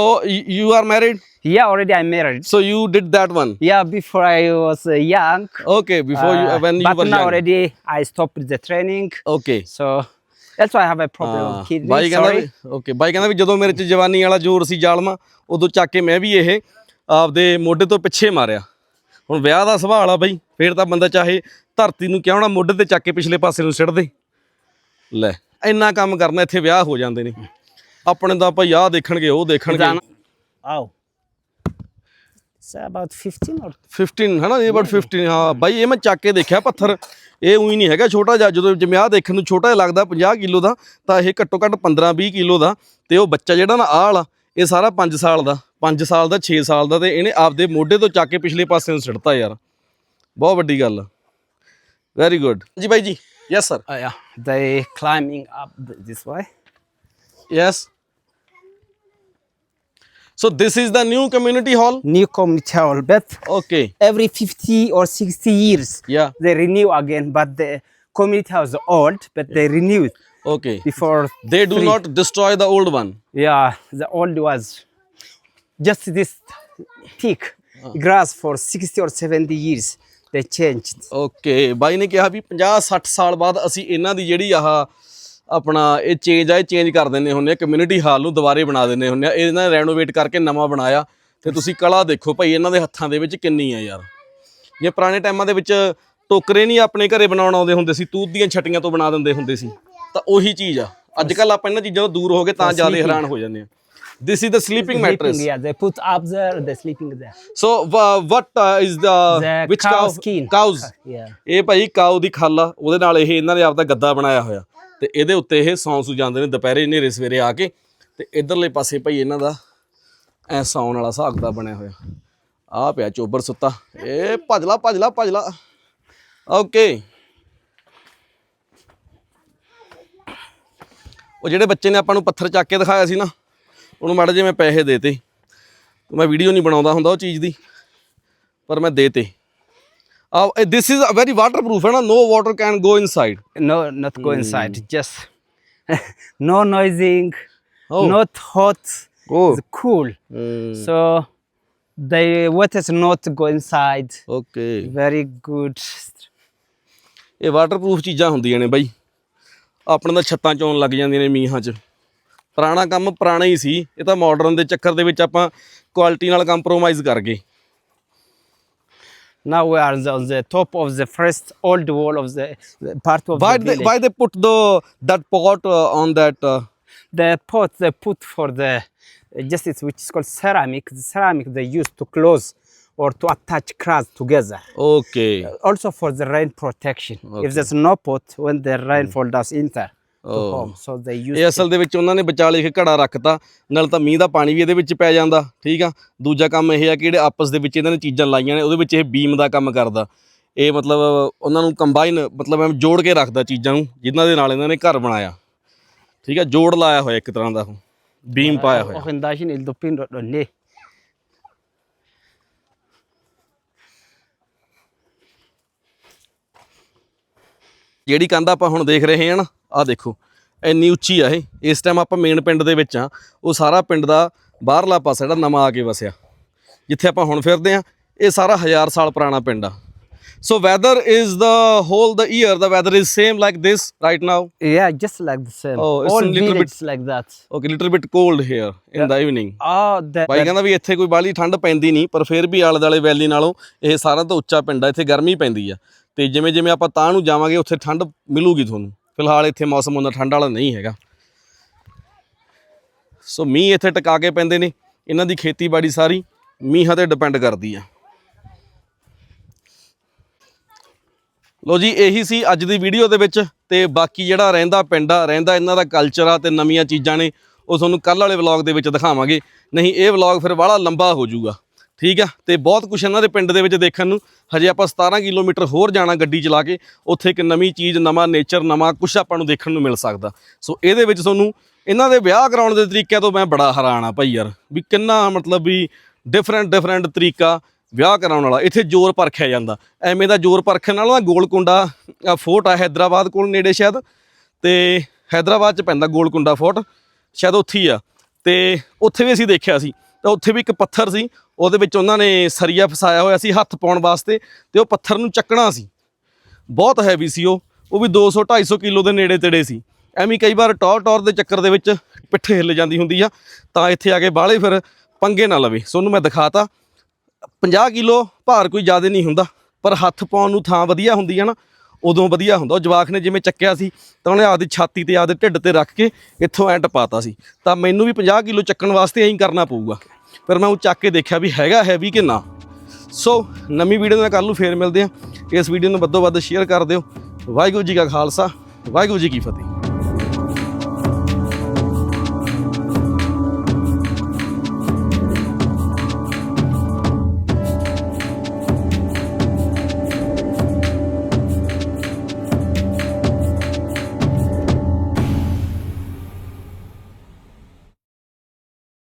you are married, Yeah, already I married. so you did that one. Yeah, before I was uh, young. Okay, before you Uh, uh, when you but were now young. already I stopped the training. Okay. So that's why I have a problem ਹਾਂ, with kidney. ਬਾਈ ਕਹਿੰਦਾ okay ਬਾਈ ਕਹਿੰਦਾ ਵੀ ਜਦੋਂ ਮੇਰੇ ਚ ਜਵਾਨੀ ਵਾਲਾ ਜ਼ੋਰ ਸੀ ਜ਼ਾਲਮਾ ਉਦੋਂ ਚੱਕ ਕੇ ਮੈਂ ਵੀ ਇਹ ਆਪਦੇ ਮੋਢੇ ਤੋਂ ਪਿੱਛੇ ਮਾਰਿਆ। ਹੁਣ ਵਿਆਹ ਦਾ ਸਵਾਲ ਆ ਬਾਈ ਫੇਰ ਤਾਂ ਬੰਦਾ ਚਾਹੇ ਧਰਤੀ ਨੂੰ ਕਿਉਂ ਨਾ ਮੋਢੇ ਤੇ ਚੱਕ ਕੇ ਪਿਛਲੇ ਪਾਸੇ ਨੂੰ ਸਿੱਟ ਦੇ। ਲੈ ਇੰਨਾ ਕੰਮ ਕਰਨਾ ਇੱਥੇ ਵਿਆਹ ਹੋ ਜਾਂਦੇ ਨੇ। ਆਪਣੇ ਤਾਂ ਭਾਈ ਆਹ ਦੇਖਣਗੇ ਉਹ ਦੇਖਣਗੇ. It's about 15 or 15 ਹੈ ਨਾ ਇਹ ਅਬਾਊਟ 15 ਹਾਂ। ਬਾਈ ਇਹ ਮੈਂ ਚੱਕ ਕੇ ਦੇਖਿਆ ਪੱਥਰ। ਇਹ ਉਹੀ ਨਹੀਂ ਹੈਗਾ ਛੋਟਾ ਜਿਹਾ। ਜਦੋਂ ਜਿਵੇਂ ਆਹ ਦੇਖਣ ਨੂੰ ਛੋਟਾ ਜਿਹਾ ਲੱਗਦਾ 50 ਕਿਲੋ ਦਾ ਤਾਂ ਇਹ ਘੱਟੋ ਘੱਟ 15 20 ਕਿਲੋ ਦਾ। ਤੇ ਉਹ ਬੱਚਾ ਜਿਹੜਾ ਨਾ ਆਹ ਵਾਲਾ ਇਹ ਸਾਰਾ 5 ਸਾਲ ਦਾ 5 ਸਾਲ ਦਾ 6 ਸਾਲ ਦਾ ਤੇ ਇਹਨੇ ਆਪਦੇ ਮੋਢੇ ਤੋਂ ਚੱਕ ਕੇ ਪਿਛਲੇ ਪਾਸੇ ਨੂੰ ਸਿੱਟਤਾ ਯਾਰ ਬਹੁਤ ਵੱਡੀ ਗੱਲ ਆ ਵੈਰੀ ਗੁੱਡ ਜੀ ਬਾਈ ਜੀ yes sir Oh yeah, they climbing up th- this way. Yes so this is the new community hall New community hall, but okay every 50 or 60 years ਯਾ they renew again. But the community house is old, but they renew it. Okay before they do three- destroy the old one Yeah, the old was just this thick grass for 60 or 70 years. They changed. Okay ਬਾਈ ਨੇ ਕਿਹਾ ਵੀ 50 60 ਸਾਲ ਬਾਅਦ ਅਸੀਂ ਇਹਨਾਂ ਦੀ ਜਿਹੜੀ ਆਹ ਆਪਣਾ ਇਹ ਚੇਂਜ ਆ ਇਹ ਚੇਂਜ ਕਰ ਦਿੰਦੇ ਹੁੰਦੇ ਆ ਕਮਿਊਨਿਟੀ ਹਾਲ ਨੂੰ ਦੁਬਾਰੇ ਬਣਾ ਦਿੰਦੇ ਹੁੰਦੇ ਆ। ਇਹਨਾਂ ਨੇ ਰੈਨੋਵੇਟ ਕਰਕੇ ਨਵਾਂ ਬਣਾਇਆ ਤੇ ਤੁਸੀਂ ਕਲਾ ਦੇਖੋ ਭਾਈ ਇਹਨਾਂ ਦੇ ਹੱਥਾਂ ਦੇ ਵਿੱਚ ਕਿੰਨੀ ਆ ਯਾਰ। ਜੇ ਪੁਰਾਣੇ ਟਾਈਮਾਂ ਦੇ ਵਿੱਚ ਟੋਕਰੇ ਨਹੀਂ ਆਪਣੇ ਘਰੇ ਬਣਾਉਣ ਆਉਂਦੇ ਹੁੰਦੇ ਸੀ ਤੂਤ ਦੀਆਂ ਛਟੀਆਂ ਤੋਂ ਬਣਾ ਦਿੰਦੇ ਹੁੰਦੇ ਸੀ। ਤਾਂ ਉਹੀ ਚੀਜ਼ ਆ। ਅੱਜ ਕੱਲ ਆਪਾਂ ਇਹਨਾਂ ਚੀਜ਼ਾਂ ਤੋਂ ਦੂਰ ਹੋ ਗਏ ਤਾਂ ਜ਼ਿਆਦਾ ਹੈਰਾਨ ਹੋ ਜਾਂਦੇ ਆ। Is the sleeping Sleeping, mattress yeah, they put up there, they're sleeping there. So what is The the which cow skin. Cows Yeah. ਇਹ ਭਾਈ ਕਾਉ ਦੀ ਖੱਲ ਆ। ਉਹਦੇ ਨਾਲ ਇਹ ਇਹਨਾਂ ਨੇ ਆਪਦਾ ਗੱਦਾ ਬਣਾਇਆ ਹੋਇਆ। ਤੇ ਇਹਦੇ ਉੱਤੇ ਇਹ ਸੌਂ ਸੂ ਜਾਂਦੇ ਨੇ ਦੁਪਹਿਰੇ ਹਨੇਰੇ ਸਵੇਰੇ ਆ ਕੇ। ਤੇ ਇਧਰਲੇ ਪਾਸੇ ਭਾਈ ਇਹਨਾਂ ਦਾ ਐ ਸੌਣ ਵਾਲਾ ਹਿਸਾਬ ਦਾ ਬਣਿਆ ਹੋਇਆ। ਆ ਪਿਆ ਚੋਬਰ ਸੁੱਤਾ। ਇਹ ਭੱਜ ਲਾ ਭੱਜ ਲਾ ਭੱਜ ਲਾ। ਓਕੇ ਉਹ ਜਿਹੜੇ ਬੱਚੇ ਨੇ ਆਪਾਂ ਨੂੰ ਪੱਥਰ ਚੱਕ ਕੇ ਦਿਖਾਇਆ ਸੀ ਨਾ ਉਹਨੂੰ ਮਾੜੇ ਜਿਹੇ ਮੈਂ ਪੈਸੇ ਦੇਤੇ ਮੈਂ ਵੀਡੀਓ ਨਹੀਂ ਬਣਾਉਂਦਾ ਹੁੰਦਾ ਉਹ ਚੀਜ਼ ਦੀ ਪਰ ਮੈਂ ਦੇਤੇ ਆ ਦਿਸ ਇਜ਼ ਵੈਰੀ ਵਾਟਰਪ੍ਰੂਫ ਹੈ ਨਾ no water can go inside not go inside. Just no noising, Oh. not hot. Oh. It's cool. So the water not go inside. Okay Very good. ਇਹ ਵਾਟਰਪ੍ਰੂਫ ਚੀਜ਼ਾਂ ਹੁੰਦੀਆਂ ਨੇ ਬਾਈ ਆਪਣੇ ਤਾਂ ਛੱਤਾਂ ਚੋਂ ਲੱਗ ਜਾਂਦੀਆਂ ਨੇ ਮੀਂਹਾਂ 'ਚ ਪੁਰਾਣਾ ਕੰਮ ਪੁਰਾਣਾ ਹੀ ਸੀ ਇਹ ਤਾਂ ਮਾਡਰਨ ਦੇ ਚੱਕਰ ਦੇ ਵਿੱਚ ਆਪਾਂ ਕੁਆਲਿਟੀ ਨਾਲ ਕੰਪਰੋਮਾਈਜ਼ ਕਰ ਗਏ Now we are on the top of the first old wall of the, the part of why the they, village. why they put the that pot uh, on that uh, the pot they put for the uh, just it's which is called ceramic. The ceramic they use to close or to attach cracks together. okay. Also for the rain protection. Okay. If there's no pot, when the rainfall does enter Oh. ਇਹ ਅਸਲ ਦੇ ਵਿੱਚ ਉਹਨਾਂ ਨੇ ਵਿਚਾਲੇ ਇੱਕ ਘੜਾ ਰੱਖਤਾ ਨਾਲ ਤਾਂ ਮੀਂਹ ਦਾ ਪਾਣੀ ਵੀ ਇਹਦੇ ਵਿੱਚ ਪੈ ਜਾਂਦਾ ਠੀਕ ਆ? ਦੂਜਾ ਕੰਮ ਇਹ ਆ ਕਿ ਜਿਹੜੇ ਆਪਸ ਦੇ ਵਿੱਚ ਇਹਨਾਂ ਨੇ ਚੀਜ਼ਾਂ ਲਾਈਆਂ ਨੇ ਉਹਦੇ ਵਿੱਚ ਇਹ ਬੀਮ ਦਾ ਕੰਮ ਕਰਦਾ। ਇਹ ਮਤਲਬ ਉਹਨਾਂ ਨੂੰ ਕੰਬਾਈਨ ਮਤਲਬ ਐਵੇਂ ਜੋੜ ਕੇ ਰੱਖਦਾ ਚੀਜ਼ਾਂ ਨੂੰ ਜਿਨ੍ਹਾਂ ਦੇ ਨਾਲ ਇਹਨਾਂ ਨੇ ਘਰ ਬਣਾਇਆ। ਠੀਕ ਆ? ਜੋੜ ਲਾਇਆ ਹੋਇਆ ਇੱਕ ਤਰ੍ਹਾਂ ਦਾ ਉਹ ਬੀਮ ਪਾਇਆ ਹੋਇਆ। Och in dashin il ਜਿਹੜੀ ਕੰਧ ਆਪਾਂ ਹੁਣ ਦੇਖ ਰਹੇ ਹਾਂ ਨਾ ਆਹ ਦੇਖੋ ਇੰਨੀ ਉੱਚੀ ਆ ਇਹ। ਇਸ ਟਾਈਮ ਆਪਾਂ ਮੇਨ ਪਿੰਡ ਦੇ ਵਿੱਚ ਆ ਉਹ ਸਾਰਾ ਪਿੰਡ ਦਾ ਬਾਹਰਲਾ ਪਾਸਾ ਜਿਹੜਾ ਨਵਾਂ ਆ ਕੇ ਵਸਿਆ। ਜਿੱਥੇ ਆਪਾਂ ਹੁਣ ਫਿਰਦੇ ਆ ਇਹ ਸਾਰਾ ਹਜ਼ਾਰ ਸਾਲ ਪੁਰਾਣਾ ਪਿੰਡ ਆ। So weather is the whole the year the weather is same like this right now Yeah, just like the same. Oh, it's All a little bit- villages like that. Okay little bit cold here in the evening Oh, the, ਭਾਈ ਕਹਿੰਦਾ ਵੀ ਇੱਥੇ ਕੋਈ ਬਾਹਲੀ ਠੰਡ ਪੈਂਦੀ ਨਹੀਂ ਪਰ ਫਿਰ ਵੀ ਆਲੇ ਦਾਲੇ ਵੈਲੀ ਨਾਲੋਂ ਇਹ ਸਾਰਾ ਤੋਂ ਉੱਚਾ ਪਿੰਡ ਆ ਇੱਥੇ ਗਰਮੀ ਪੈਂਦੀ ਆ। ਤੇ ਜਿਵੇਂ ਜਿਵੇਂ ਆਪਾਂ ਤਾਂ ਨੂੰ ਜਾਵਾਂਗੇ, ਉੱਥੇ ਠੰਡ ਮਿਲੂਗੀ ਤੁਹਾਨੂੰ। ਫਿਲਹਾਲ ਇੱਥੇ ਮੌਸਮ ਉਹਨਾਂ ਠੰਡ ਵਾਲਾ ਨਹੀਂ ਹੈਗਾ। ਸੋ ਮੀਂਹ ਇੱਥੇ ਟਿਕਾ ਕੇ ਪੈਂਦੇ ਨੇ। ਇਹਨਾਂ ਦੀ ਖੇਤੀਬਾੜੀ ਸਾਰੀ ਮੀਂਹਾਂ ਤੇ ਡਿਪੈਂਡ ਕਰਦੀ ਆ। ਲੋ ਜੀ, ਇਹੀ ਸੀ ਅੱਜ ਦੀ ਵੀਡੀਓ ਦੇ ਵਿੱਚ। ਤੇ ਬਾਕੀ ਜਿਹੜਾ ਰਹਿੰਦਾ ਪਿੰਡ ਆ, ਰਹਿੰਦਾ ਇਹਨਾਂ ਦਾ ਕਲਚਰ ਆ ਤੇ ਨਵੀਆਂ ਚੀਜ਼ਾਂ ਨੇ, ਉਹ ਤੁਹਾਨੂੰ ਕੱਲ ਵਾਲੇ ਵਲੌਗ ਦੇ ਵਿੱਚ ਦਿਖਾਵਾਂਗੇ। ਨਹੀਂ, ਇਹ ਵਲੌਗ ਫਿਰ ਬਾਹਲਾ ਲੰਬਾ ਹੋ ਜਾਊਗਾ। ਠੀਕ ਆ? ਤੇ ਬਹੁਤ ਕੁਝ ਇਹਨਾਂ ਦੇ ਪਿੰਡ ਦੇ ਵਿੱਚ ਦੇਖਣ ਨੂੰ। ਹਜੇ ਆਪਾਂ 17 ਕਿਲੋਮੀਟਰ ਹੋਰ ਜਾਣਾ ਗੱਡੀ ਚਲਾ ਕੇ। ਉੱਥੇ ਇੱਕ ਨਵੀਂ ਚੀਜ਼, ਨਵਾਂ ਨੇਚਰ ਨਵਾਂ ਕੁਝ ਆਪਾਂ ਨੂੰ ਦੇਖਣ ਨੂੰ ਮਿਲ ਸਕਦਾ। ਸੋ ਇਹਦੇ ਵਿੱਚ ਤੁਹਾਨੂੰ ਇਹਨਾਂ ਦੇ ਵਿਆਹ ਕਰਾਉਣ ਦੇ ਤਰੀਕਿਆਂ ਤੋਂ ਮੈਂ ਬੜਾ ਹੈਰਾਨ ਆ ਭਾਈ ਯਾਰ। ਵੀ ਕਿੰਨਾ ਮਤਲਬ ਵੀ ਡਿਫਰੈਂਟ ਡਿਫਰੈਂਟ ਤਰੀਕਾ ਵਿਆਹ ਕਰਾਉਣ ਵਾਲਾ। ਇੱਥੇ ਜ਼ੋਰ ਪਰਖਿਆ ਜਾਂਦਾ। ਐਵੇਂ ਦਾ ਜ਼ੋਰ ਪਰਖਣ ਨਾਲ ਨਾ ਗੋਲਕੁੰਡਾ ਫੋਰਟ ਆ ਹੈਦਰਾਬਾਦ ਕੋਲ ਨੇੜੇ ਸ਼ਾਇਦ। ਤੇ ਹੈਦਰਾਬਾਦ ਚ ਪੈਂਦਾ ਗੋਲਕੁੰਡਾ ਫੋਰਟ। ਸ਼ਾਇਦ ਉੱਥੇ ਹੀ ਆ। ਤੇ ਉੱਥੇ ਵੀ ਅਸੀਂ ਦੇਖਿਆ ਸੀ। ਤਾਂ ਉੱਥੇ ਵੀ ਇੱਕ ਪੱਥਰ ਸੀ, ਉਹਦੇ ਵਿੱਚ ਉਹਨਾਂ ਨੇ ਸਰੀਆ ਫਸਾਇਆ ਹੋਇਆ ਸੀ ਹੱਥ ਪਾਉਣ ਵਾਸਤੇ ਤੇ ਉਹ ਪੱਥਰ ਨੂੰ ਚੱਕਣਾ ਸੀ। ਬਹੁਤ ਹੈਵੀ ਸੀ ਉਹ ਉਹ ਵੀ 200 250 ਕਿਲੋ ਦੇ ਨੇੜੇ ਤੇੜੇ ਸੀ। ਐਵੇਂ ਕਈ ਵਾਰ ਟੌਰ ਟੌਰ ਦੇ ਚੱਕਰ ਦੇ ਵਿੱਚ ਪਿੱਠੇ ਹਿੱਲ ਜਾਂਦੀ ਹੁੰਦੀ ਆ, ਤਾਂ ਇੱਥੇ ਆ ਕੇ ਬਾਹਲੇ ਫਿਰ ਪੰਗੇ ਨਾ ਲਵੇ। ਸੋ ਉਹਨੂੰ ਮੈਂ ਦਿਖਾਤਾ 50 ਕਿਲੋ ਭਾਰ ਕੋਈ ਜ਼ਿਆਦਾ ਨਹੀਂ ਹੁੰਦਾ, ਪਰ ਹੱਥ ਪਾਉਣ ਨੂੰ ਥਾਂ ਵਧੀਆ ਹੁੰਦੀ ਆ ਨਾ ਉਦੋਂ ਵਧੀਆ ਹੁੰਦਾ। ਉਹ ਜਵਾਕ ਨੇ ਜਿਵੇਂ ਚੱਕਿਆ ਸੀ, ਤਾਂ ਉਹਨੇ ਆਪਦੀ ਛਾਤੀ ਤੇ, ਆਪਦੇ ਢਿੱਡ ਤੇ ਰੱਖ ਕੇ ਇੱਥੋਂ ਐਂ ਟਪਾਤਾ ਸੀ। ਤਾਂ ਮੈਨੂੰ ਵੀ 50 ਕਿਲੋ ਚੱਕਣ ਵਾਸਤੇ ਐਂ ਕਰਨਾ ਪਊਗਾ। ਫਿਰ ਮੈਂ ਉਹ ਚੱਕ ਕੇ ਦੇਖਿਆ ਵੀ ਹੈਗਾ ਹੈਵੀ ਕਿ ਨਾ। ਸੋ ਨਵੀਂ ਵੀਡੀਓ ਨਾਲ ਕੱਲ ਨੂੰ ਫੇਰ ਮਿਲਦੇ ਆ ਇਸ ਵੀਡੀਓ ਨੂੰ ਵੱਧੋ ਵੱਧ ਸ਼ੇਅਰ ਕਰ ਦਿਓ। ਵਾਹਿਗੁਰੂ ਜੀ ਕਾ ਖਾਲਸਾ, ਵਾਹਿਗੁਰੂ ਜੀ ਕੀ ਫਤਿਹ।